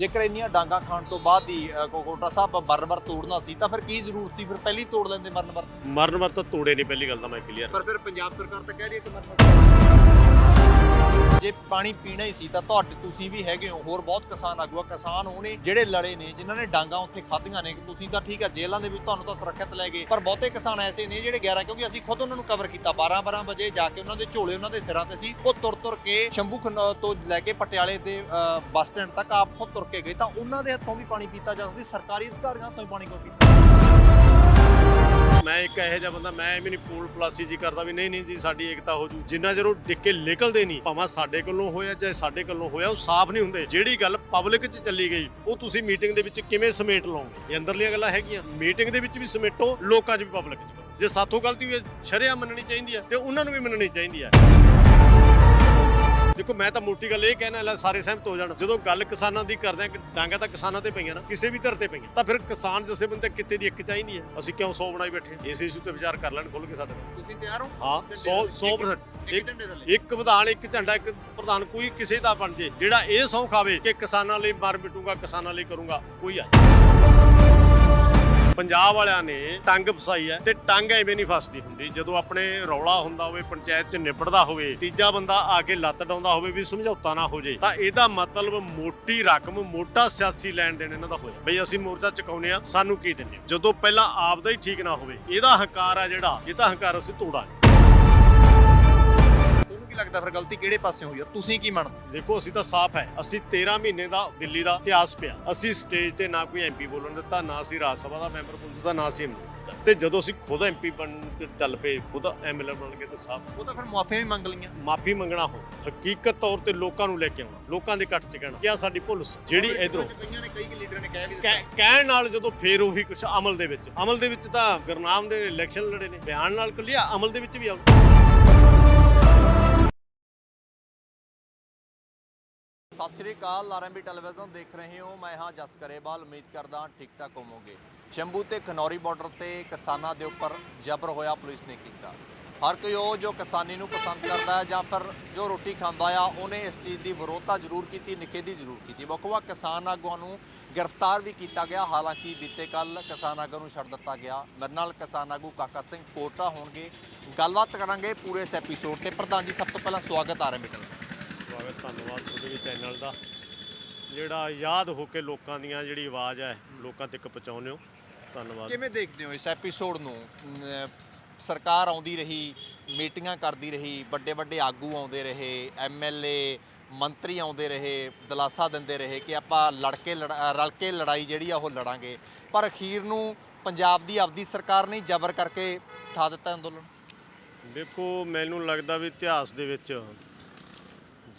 ਜੇਕਰ ਇੰਨੀਆਂ ਡਾਂਗਾ ਖਾਣ ਤੋਂ ਬਾਅਦ ਹੀ ਕੋਟਾ ਸਾਹਿਬ ਮਰਨਵਰ ਤੋੜਨਾ ਸੀ ਤਾਂ ਫਿਰ ਕੀ ਜ਼ਰੂਰਤ ਸੀ? ਫਿਰ ਪਹਿਲੀ ਤੋੜ ਲੈਂਦੇ ਮਰਨਵਰ ਮਰਨ ਵਰ ਤਾਂ ਤੋੜੇ ਨਹੀਂ ਪਹਿਲੀ ਗੱਲ ਤਾਂ ਮੈਂ ਕਲੀਅਰ ਪਰ ਫਿਰ ਪੰਜਾਬ ਸਰਕਾਰ ਤਾਂ ਕਹਿ ਰਹੀ ਹੈ ਕਿ ਮਰਨਵਰ ਜੇ ਪਾਣੀ ਪੀਣਾ ਹੀ ਸੀ ਤਾਂ ਤੁਹਾਡੇ ਤੁਸੀਂ ਵੀ ਹੈਗੇ ਹੋ, ਹੋਰ ਬਹੁਤ ਕਿਸਾਨ ਆਗੂ ਆ ਕਿਸਾਨ ਉਹਨੇ ਜਿਹੜੇ ਲੜੇ ਨੇ, ਜਿਨ੍ਹਾਂ ਨੇ ਡਾਂਗਾ ਉੱਥੇ ਖਾਧੀਆਂ ਨੇ ਕਿ ਤੁਸੀਂ ਤਾਂ ਠੀਕ ਆ, ਜੇਲ੍ਹਾਂ ਦੇ ਵਿੱਚ ਤੁਹਾਨੂੰ ਤਾਂ ਸੁਰੱਖਿਅਤ ਲੈ ਗਏ, ਪਰ ਬਹੁਤੇ ਕਿਸਾਨ ਐਸੇ ਨੇ ਜਿਹੜੇ 11 ਕਿਉਂਕਿ ਅਸੀਂ ਖੁਦ ਉਹਨਾਂ ਨੂੰ ਕਵਰ ਕੀਤਾ। 12 12 ਵਜੇ ਜਾ ਕੇ ਉਹਨਾਂ ਦੇ ਝੋਲੇ, ਉਹਨਾਂ ਦੇ ਸਿਰਾਂ ਤੇ ਸੀ, ਉਹ ਤੁਰ ਤੁਰ ਕੇ ਸ਼ੰਭੂ ਖੰਨਾ ਤੋਂ ਲੈ ਕੇ ਪਟਿਆਲੇ ਦੇ ਬੱਸ ਸਟੈਂਡ ਤੱਕ ਆਪ ਖੁਦ ਤੁਰ ਕੇ ਗਏ। ਤਾਂ ਉਹਨਾਂ ਦੇ ਹੱਥੋਂ ਵੀ ਪਾਣੀ ਪੀਤਾ ਜਾ ਸਕਦਾ ਸਰਕਾਰੀ ਅਧਿਕਾਰੀਆਂ ਹੱਥੋਂ ਹੀ ਪਾਣੀ ਕਿਉਂ ਪੀਤਾ? ਮੈਂ ਇੱਕ ਇਹੋ ਜਿਹਾ ਬੰਦਾ, ਮੈਂ ਐਵੇਂ ਨਹੀਂ ਪੂਲ ਪਲਾਸੀ ਜੀ ਕਰਦਾ ਵੀ ਨਹੀਂ ਨਹੀਂ ਜੀ, ਸਾਡੀ ਏਕਤਾ ਹੋ ਜੂ। ਜਿੰਨਾ ਚਿਰ ਉਹ ਡਿੱਕੇ ਨਿਕਲਦੇ ਨਹੀਂ, ਭਾਵੇਂ ਸਾਡੇ ਕੋਲੋਂ ਹੋਇਆ ਚਾਹੇ ਸਾਡੇ ਕੋਲੋਂ ਹੋਇਆ, ਉਹ ਸਾਫ਼ ਨਹੀਂ ਹੁੰਦੇ। ਜਿਹੜੀ ਗੱਲ ਪਬਲਿਕ 'ਚ ਚੱਲੀ ਗਈ, ਉਹ ਤੁਸੀਂ ਮੀਟਿੰਗ ਦੇ ਵਿੱਚ ਕਿਵੇਂ ਸਮੇਟ ਲਓਗੇ? ਇਹ ਅੰਦਰਲੀਆਂ ਗੱਲਾਂ ਹੈਗੀਆਂ। ਮੀਟਿੰਗ ਦੇ ਵਿੱਚ ਵੀ ਸਮੇਟੋ, ਲੋਕਾਂ 'ਚ ਵੀ ਪਬਲਿਕ 'ਚ ਜੇ ਸਾਥੋਂ ਗਲਤੀ ਹੋਈ ਸ਼ਰਿਆ ਮੰਨਣੀ ਚਾਹੀਦੀ ਹੈ ਤੇ ਉਹਨਾਂ ਨੂੰ ਵੀ ਮੰਨਣੀ ਚਾਹੀਦੀ ਹੈ। ਦੇਖੋ ਮੈਂ ਤਾਂ ਮੋਟੀ ਗੱਲ ਇਹ ਕਹਿਣਾ ਲੈ ਸਾਰੇ ਸਹਿਮਤ ਹੋ ਜਾਣ। ਜਦੋਂ ਗੱਲ ਕਿਸਾਨਾਂ ਦੀ ਕਰਦੇ ਆ ਕਿ ਡਾਂਗਾ ਤਾਂ ਕਿਸਾਨਾਂ ਤੇ ਪਈਆਂ ਨਾ ਕਿਸੇ ਵੀ ਧਰ ਤੇ ਪਈਆਂ। ਤਾਂ ਫਿਰ ਕਿਸਾਨ ਜਿਸੇ ਬੰਦੇ ਕਿਤੇ ਦੀ ਇੱਕ ਚਾਹੀਦੀ ਹੈ। ਅਸੀਂ ਕਿਉਂ 100 ਬਣਾਈ ਬੈਠੇ? ਇਸ ਇਸ਼ੂ ਤੇ ਵਿਚਾਰ ਕਰ ਲੈਣ ਖੁੱਲ ਕੇ ਸਾਡੇ ਨਾਲ। ਤੁਸੀਂ ਤਿਆਰ ਹੋ? ਹਾਂ 100 100% ਇੱਕ ਝੰਡੇ ਥੱਲੇ ਇੱਕ ਵਿਧਾਨ ਇੱਕ ਝੰਡਾ ਇੱਕ ਪ੍ਰਧਾਨ ਕੋਈ ਕਿਸੇ ਦਾ ਬਣ ਜੇ। ਜਿਹੜਾ ਇਹ ਸਹੁੰ ਖਾਵੇ ਕਿ ਕਿਸਾਨਾਂ ਲਈ ਮਰ ਮਿਟੂਗਾ ਕਿਸਾਨਾਂ ਲਈ ਕਰੂੰਗਾ ਕੋਈ ਆ ਪੰਜਾਬ ਵਾਲਿਆਂ ਨੇ ਟੰਗ ਫਸਾਈ ਹੈ ਤੇ ਟੰਗ ਐਵੇਂ ਨਹੀਂ ਫਸਦੀ ਹੁੰਦੀ। ਜਦੋਂ ਆਪਣੇ ਰੌਲਾ ਹੁੰਦਾ ਹੋਵੇ, ਪੰਚਾਇਤ 'ਚ ਨਿਬੜਦਾ ਹੋਵੇ, ਤੀਜਾ ਬੰਦਾ ਆ ਕੇ ਲੱਤ ਡਾਉਂਦਾ ਹੋਵੇ ਵੀ ਸਮਝੌਤਾ ਨਾ ਹੋ ਜੇ, ਤਾਂ ਇਹਦਾ ਮਤਲਬ ਮੋਟੀ ਰਕਮ, ਮੋਟਾ ਸਿਆਸੀ ਲੈਣ ਦੇਣ ਇਹਨਾਂ ਦਾ ਹੋਇਆ। ਬਈ ਅਸੀਂ ਮੋਰਚਾ ਚੁਕਾਉਨੇ ਆ ਸਾਨੂੰ ਕੀ ਦਿੰਦੇ ਹੋ? ਜਦੋਂ ਪਹਿਲਾਂ ਆਪ ਦਾ ਹੀ ਠੀਕ ਨਾ ਹੋਵੇ, ਇਹਦਾ ਹੰਕਾਰ ਆ ਜਿਹੜਾ, ਇਹ ਤਾਂ ਹੰਕਾਰ ਅਸੀਂ ਤੋੜਾਂਗੇ। ਲੱਗਦਾ ਫਿਰ ਗਲਤੀ ਕਿਹੜੇ ਪਾਸੇ ਹੋਈ ਆ? ਤੁਸੀਂ ਕੀ ਮੰਨਦੇ? ਦੇਖੋ ਅਸੀਂ ਤਾਂ ਸਾਫ਼ ਹੈ। ਅਸੀਂ 13 ਮਹੀਨੇ ਦਾ ਦਿੱਲੀ ਦਾ ਇਤਿਹਾਸ ਪਿਆ। ਅਸੀਂ ਸਟੇਜ ਤੇ ਨਾ ਕੋਈ ਐਮਪੀ ਬੋਲਣ ਦਿੱਤਾ ਨਾ ਅਸੀਂ ਰਾਜ ਸਭਾ ਦਾ ਮੈਂਬਰ ਬੋਲਣ ਦਿੱਤਾ ਨਾ ਅਸੀਂ MLA ਤੇ ਜਦੋਂ ਅਸੀਂ ਖੁਦ ਐਮਪੀ ਬਣ ਤੇ ਚੱਲ ਪਏ ਖੁਦ ਐਮਐਲਏ ਬਣ ਕੇ ਤਾਂ ਸਾਫ਼। ਉਹ ਤਾਂ ਫਿਰ ਮੁਆਫੀਆਂ ਵੀ ਮੰਗ ਲਈਆਂ। ਮਾਫੀ ਮੰਗਣਾ ਹੋ ਹਕੀਕਤ ਤੌਰ ਤੇ ਲੋਕਾਂ ਨੂੰ ਲੈ ਕੇ ਆਉਣਾ ਲੋਕਾਂ ਦੇ ਕੱਟ ਚ ਕਹਿਣਾ। ਕਿਆ ਸਾਡੀ ਭੁੱਲ ਸੀ ਜਿਹੜੀ ਇਧਰੋਂ ਕਈਆਂ ਨੇ ਕਈ ਲੀਡਰਾਂ ਨੇ ਕਹਿ ਵੀ ਕਹਿਣ ਨਾਲ ਜਦੋਂ ਫੇਰ ਉਹੀ ਕੁਝ ਅਮਲ ਦੇ ਵਿੱਚ ਅਮਲ ਦੇ ਵਿੱਚ ਤਾਂ ਗੁਰਨਾਮ ਦੇ ਇਲੈਕਸ਼ਨ ਲੜੇ ਨੇ ਬਿਆਨ ਨਾਲ ਕੱਲਿਆ ਅਮਲ ਦੇ ਵਿੱਚ ਵੀ ਆਉ ਸਤਿ ਸ਼੍ਰੀ ਅਕਾਲ ਆਰਐਮਬੀ ਟੈਲੀਵਿਜ਼ਨ ਦੇਖ ਰਹੇ ਹੋ। ਮੈਂ ਹਾਂ ਜਸ ਕਰੇਵਾਲ ਉਮੀਦ ਕਰਦਾ ਠੀਕ ਠਾਕ ਹੋਵੋਗੇ। ਸ਼ੰਭੂ ਤੇ ਖਨੌਰੀ ਬਾਰਡਰ ਤੇ ਕਿਸਾਨਾਂ ਦੇ ਉੱਪਰ ਜ਼ਬਰ ਹੋਇਆ ਪੁਲਿਸ ਨੇ ਕੀਤਾ। ਹਰ ਕੋਈ ਉਹ ਜੋ ਕਿਸਾਨੀ ਨੂੰ ਪਸੰਦ ਕਰਦਾ ਹੈ ਜਾਂ ਫਿਰ ਜੋ ਰੋਟੀ ਖਾਂਦਾ ਆ, ਉਹਨੇ ਇਸ ਚੀਜ਼ ਦੀ ਵਿਰੋਧਤਾ ਜ਼ਰੂਰ ਕੀਤੀ, ਨਿਖੇਧੀ ਜ਼ਰੂਰ ਕੀਤੀ। ਵੱਖ-ਵੱਖ ਕਿਸਾਨ ਆਗੂਆਂ ਨੂੰ ਗ੍ਰਿਫਤਾਰ ਵੀ ਕੀਤਾ ਗਿਆ। ਹਾਲਾਂਕਿ ਬੀਤੇ ਕੱਲ ਕਿਸਾਨ ਆਗੂਆਂ ਨੂੰ ਛੱਡ ਦਿੱਤਾ ਗਿਆ। ਮੇਰੇ ਨਾਲ ਕਿਸਾਨ ਆਗੂ ਕਾਕਾ ਸਿੰਘ ਕੋਟਾ ਹੋਣਗੇ। ਗੱਲਬਾਤ ਕਰਾਂਗੇ ਪੂਰੇ ਇਸ ਐਪੀਸੋਡ ਤੇ। ਪ੍ਰਧਾਨ ਜੀ, ਸਭ ਤੋਂ ਪਹਿਲਾਂ ਸਵਾਗਤ ਆਰਐਮਬੀ ਟੈਲੀਵਿਜ਼ਨ ਸਵਾਗਤ ਧੰਨਵਾਦ ਤੁਹਾਡੇ ਵੀ ਚੈਨਲ ਦਾ। ਜਿਹੜਾ ਯਾਦ ਹੋ ਕੇ ਲੋਕਾਂ ਦੀਆਂ ਜਿਹੜੀ ਆਵਾਜ਼ ਹੈ ਲੋਕਾਂ ਤੱਕ ਪਹੁੰਚਾਉਂਦੇ ਹੋ। ਧੰਨਵਾਦ। ਕਿਵੇਂ ਦੇਖਦੇ ਹੋ ਇਸ ਐਪੀਸੋਡ ਨੂੰ? ਅਮ, ਸਰਕਾਰ ਆਉਂਦੀ ਰਹੀ ਮੀਟਿੰਗਾਂ ਕਰਦੀ ਰਹੀ ਵੱਡੇ ਵੱਡੇ ਆਗੂ ਆਉਂਦੇ ਰਹੇ ਐਮਐਲਏ ਮੰਤਰੀ ਆਉਂਦੇ ਰਹੇ ਦਲਾਸਾ ਦਿੰਦੇ ਰਹੇ ਕਿ ਆਪਾਂ ਲੜ ਕੇ ਲੜ- ਅ, ਰਲ ਕੇ ਲੜਾਈ ਜਿਹੜੀ ਆ ਉਹ ਲੜਾਂਗੇ। ਪਰ ਅਖੀਰ ਨੂੰ ਪੰਜਾਬ ਦੀ ਆਪਦੀ ਸਰਕਾਰ ਨੇ ਜ਼ਬਰ ਕਰਕੇ ਠਾ ਦਿੱਤਾ ਅੰਦੋਲਨ। ਦੇਖੋ ਮੈਨੂੰ ਲੱਗਦਾ ਵੀ ਇਤਿਹਾਸ ਦੇ ਵਿੱਚ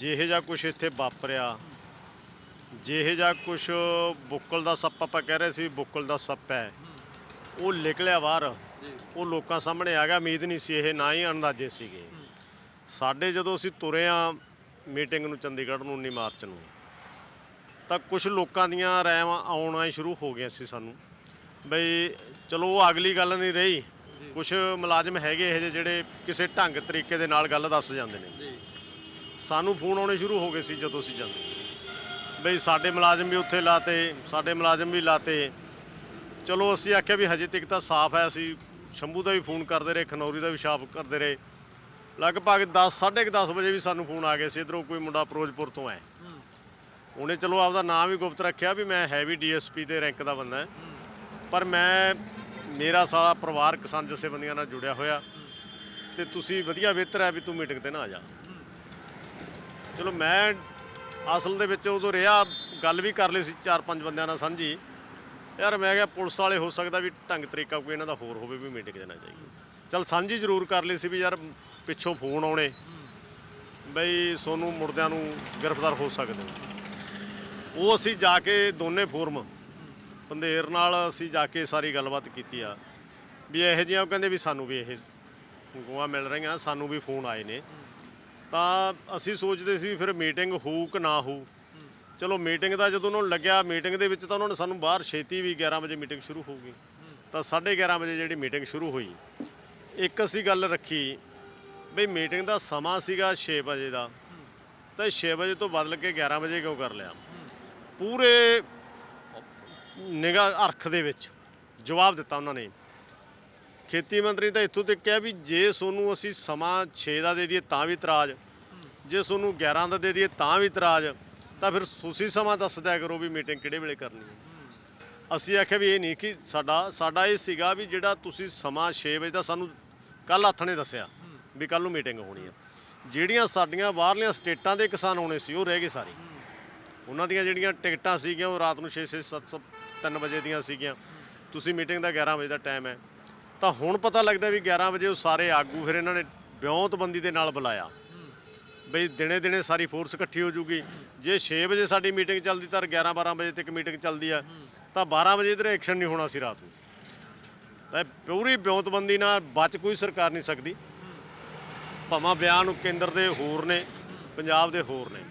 ਜਿਹੇ ਜਿਹਾ ਕੁਝ ਇੱਥੇ ਵਾਪਰਿਆ ਜਿਹੇ ਜਿਹਾ ਕੁਝ ਬੁੱਕਲ ਦਾ ਸੱਪ ਆਪਾਂ ਕਹਿ ਰਹੇ ਸੀ ਬੁੱਕਲ ਦਾ ਸੱਪ ਹੈ ਉਹ ਨਿਕਲਿਆ ਬਾਹਰ। ਉਹ ਲੋਕਾਂ ਸਾਹਮਣੇ ਆ ਗਿਆ ਉਮੀਦ ਨਹੀਂ ਸੀ ਇਹ ਨਾ ਹੀ ਅੰਦਾਜ਼ੇ ਸੀਗੇ। ਸਾਡੇ ਜਦੋਂ ਅਸੀਂ ਤੁਰੇ ਆ ਮੀਟਿੰਗ ਨੂੰ ਚੰਡੀਗੜ੍ਹ ਨੂੰ 19 ਮਾਰਚ ਨੂੰ ਤਾਂ ਕੁਝ ਲੋਕਾਂ ਦੀਆਂ ਰਾਇਵਾਂ ਆਉਣਾ ਸ਼ੁਰੂ ਹੋ ਗਈਆਂ ਸੀ ਸਾਨੂੰ। ਬਈ ਚਲੋ ਉਹ ਅਗਲੀ ਗੱਲ ਨਹੀਂ ਰਹੀ ਕੁਝ ਮੁਲਾਜ਼ਮ ਹੈਗੇ ਇਹ ਜਿਹੇ ਜਿਹੜੇ ਕਿਸੇ ਢੰਗ ਤਰੀਕੇ ਦੇ ਨਾਲ ਗੱਲ ਦੱਸ ਜਾਂਦੇ ਨੇ। ਸਾਨੂੰ ਫੋਨ ਆਉਣੇ ਸ਼ੁਰੂ ਹੋ ਗਏ ਸੀ ਜਦੋਂ ਅਸੀਂ ਜਾਂਦੇ ਬਈ ਸਾਡੇ ਮੁਲਾਜ਼ਮ ਵੀ ਉੱਥੇ ਲਾਤੇ, ਸਾਡੇ ਮੁਲਾਜ਼ਮ ਵੀ ਲਾਤੇ। ਚਲੋ ਅਸੀਂ ਆਖਿਆ ਵੀ ਹਜੇ ਤੱਕ ਤਾਂ ਸਾਫ਼ ਹੈ, ਅਸੀਂ ਸ਼ੰਭੂ ਦਾ ਵੀ ਫੋਨ ਕਰਦੇ ਰਹੇ, ਖਨੌਰੀ ਦਾ ਵੀ ਸਾਫ਼ ਕਰਦੇ ਰਹੇ। ਲਗਭਗ 10 10:30 ਵਜੇ ਵੀ ਸਾਨੂੰ ਫੋਨ ਆ ਗਏ ਸੀ, ਇਧਰੋਂ ਕੋਈ ਮੁੰਡਾ ਫਿਰੋਜ਼ਪੁਰ ਤੋਂ ਹੈ ਉਹਨੇ ਚਲੋ ਆਪਦਾ ਨਾਮ ਵੀ ਗੁਪਤ ਰੱਖਿਆ ਵੀ ਮੈਂ ਹੈਵੀ ਡੀਐਸਪੀ ਦੇ ਰੈਂਕ ਦਾ ਬੰਦਾ। ਪਰ ਮੈਂ, ਮੇਰਾ ਸਾਰਾ ਪਰਿਵਾਰ ਕਿਸਾਨ ਜਥੇਬੰਦੀਆਂ ਨਾਲ ਜੁੜਿਆ ਹੋਇਆ। ਤੇ ਤੁਸੀਂ ਵਧੀਆ ਬਿਹਤਰ ਹੈ ਵੀ ਤੂੰ ਮੀਟਿੰਗ ਤੇ ਨਾ ਆ ਜਾ। ਚਲੋ ਮੈਂ ਅਸਲ ਦੇ ਵਿੱਚ ਉਦੋਂ ਰਿਹਾ, ਗੱਲ ਵੀ ਕਰ ਲਈ ਸੀ ਚਾਰ ਪੰਜ ਬੰਦਿਆਂ ਨਾਲ ਸਾਂਝੀ। ਯਾਰ ਮੈਂ ਕਿਹਾ ਪੁਲਿਸ ਵਾਲੇ ਹੋ ਸਕਦਾ ਵੀ ਢੰਗ ਤਰੀਕਾ ਕੋਈ ਇਹਨਾਂ ਦਾ ਹੋਰ ਹੋਵੇ ਵੀ ਮੀਟਿੰਗ ਦੇਣਾ ਨਾ ਜਾਈਏ। ਚਲ ਸਾਂਝੀ ਜ਼ਰੂਰ ਕਰ ਲਈ ਸੀ ਵੀ ਯਾਰ ਪਿੱਛੋਂ ਫੋਨ ਆਉਣੇ। ਬਈ ਸੋਨੂੰ ਮੁਰਦਿਆਂ ਨੂੰ ਗ੍ਰਿਫਤਾਰ ਹੋ ਸਕਦੇ ਹੋ ਉਹ ਅਸੀਂ ਜਾ ਕੇ ਦੋਨੇ ਫੋਰਮ ਪੰਧੇਰ ਨਾਲ ਅਸੀਂ ਜਾ ਕੇ ਸਾਰੀ ਗੱਲਬਾਤ ਕੀਤੀ ਆ। ਵੀ ਇਹੋ ਜਿਹੀਆਂ ਉਹ ਕਹਿੰਦੇ ਵੀ ਸਾਨੂੰ ਵੀ ਇਹ ਗੋਆ ਮਿਲ ਰਹੀਆਂ, ਸਾਨੂੰ ਵੀ ਫੋਨ ਆਏ ਨੇ। ਤਾਂ ਅਸੀਂ ਸੋਚਦੇ ਸੀ ਵੀ ਫਿਰ ਮੀਟਿੰਗ ਹੋਊ ਕਿ ਨਾ ਹੋਊ। ਚਲੋ ਮੀਟਿੰਗ ਦਾ ਜਦੋਂ ਉਹਨਾਂ ਨੂੰ ਲੱਗਿਆ, ਮੀਟਿੰਗ ਦੇ ਵਿੱਚ ਤਾਂ ਉਹਨਾਂ ਨੇ ਸਾਨੂੰ ਬਾਹਰ ਛੇਤੀ ਵੀ 11 ਵਜੇ ਮੀਟਿੰਗ ਸ਼ੁਰੂ ਹੋਊਗੀ। ਤਾਂ 11:30 ਵਜੇ ਜਿਹੜੀ ਮੀਟਿੰਗ ਸ਼ੁਰੂ ਹੋਈ। ਇੱਕ ਅਸੀਂ ਗੱਲ ਰੱਖੀ ਵੀ ਮੀਟਿੰਗ ਦਾ ਸਮਾਂ ਸੀਗਾ 6 ਵਜੇ ਦਾ। ਤਾਂ 6 ਵਜੇ ਤੋਂ ਬਦਲ ਕੇ 11 ਵਜੇ ਕਿਉਂ ਕਰ ਲਿਆ? ਪੂਰੇ ਨਿਗਾਹ ਅਰਖ ਦੇ ਵਿੱਚ ਜਵਾਬ ਦਿੱਤਾ ਉਹਨਾਂ ਨੇ। ਖੇਤੀ ਮੰਤਰੀ ਤਾਂ ਇੱਥੋਂ ਤੱਕ ਕਿਹਾ ਵੀ ਜੇ ਤੁਹਾਨੂੰ ਅਸੀਂ ਸਮਾਂ 6 ਦਾ ਦੇ ਦਈਏ ਤਾਂ ਵੀ ਇਤਰਾਜ਼। ਜੇ ਤੁਹਾਨੂੰ 11 ਦਾ ਦੇ ਦਈਏ ਤਾਂ ਵੀ ਇਤਰਾਜ਼। ਤਾਂ ਫਿਰ ਤੁਸੀਂ ਸਮਾਂ ਦੱਸ ਦਿਆ ਕਰੋ ਵੀ ਮੀਟਿੰਗ ਕਿਹੜੇ ਵੇਲੇ ਕਰਨੀ ਹੈ। ਅਸੀਂ ਆਖਿਆ ਵੀ ਇਹ ਨਹੀਂ ਕਿ ਸਾਡਾ ਸਾਡਾ ਇਹ ਸੀਗਾ ਵੀ ਜਿਹੜਾ ਤੁਸੀਂ ਸਮਾਂ 6 ਵਜੇ ਦਾ ਸਾਨੂੰ ਕੱਲ ਹੱਥ ਨੇ ਦੱਸਿਆ ਵੀ ਕੱਲ ਨੂੰ ਮੀਟਿੰਗ ਹੋਣੀ ਆ ਜਿਹੜੀਆਂ ਸਾਡੀਆਂ ਬਾਹਰਲੀਆਂ ਸਟੇਟਾਂ ਦੇ ਕਿਸਾਨ ਹੋਣੇ ਸੀ, ਉਹ ਰਹਿ ਗਏ ਸਾਰੇ। ਉਹਨਾਂ ਦੀਆਂ ਜਿਹੜੀਆਂ ਟਿਕਟਾਂ ਸੀਗੀਆਂ, ਉਹ ਰਾਤ ਨੂੰ 6 6 7 3 ਵਜੇ ਦੀਆਂ ਸੀਗੀਆਂ। ਤੁਸੀਂ ਮੀਟਿੰਗ ਦਾ 11 ਵਜੇ ਦਾ ਟਾਈਮ ਹੈ। ਤਾਂ ਹੁਣ ਪਤਾ ਲੱਗਦਾ ਵੀ 11 ਵਜੇ ਉਹ ਸਾਰੇ ਆਗੂ ਫਿਰ ਇਹਨਾਂ ਨੇ ਵਿਉਂਤਬੰਦੀ ਦੇ ਨਾਲ ਬੁਲਾਇਆ। ਬਈ ਦਿਨੇ ਦਿਨੇ ਸਾਰੀ ਫੋਰਸ ਇਕੱਠੀ ਹੋ ਜੂਗੀ। ਜੇ 6 ਵਜੇ ਸਾਡੀ ਮੀਟਿੰਗ ਚੱਲਦੀ ਤਾਂ 11 12 ਵਜੇ ਤੱਕ ਮੀਟਿੰਗ ਚੱਲਦੀ ਆ। ਤਾਂ 12 ਵਜੇ ਇਧਰ ਐਕਸ਼ਨ ਨਹੀਂ ਹੋਣਾ ਸੀ ਰਾਤ ਨੂੰ। ਤਾਂ ਇਹ ਪੂਰੀ ਵਿਉਂਤਬੰਦੀ ਨਾਲ ਬਚ ਕੋਈ ਸਰਕਾਰ ਨਹੀਂ ਸਕਦੀ। ਭਾਵਾਂ ਬਿਆਨ ਕੇਂਦਰ ਦੇ ਹੋਰ ਨੇ, ਪੰਜਾਬ ਦੇ ਹੋਰ ਨੇ।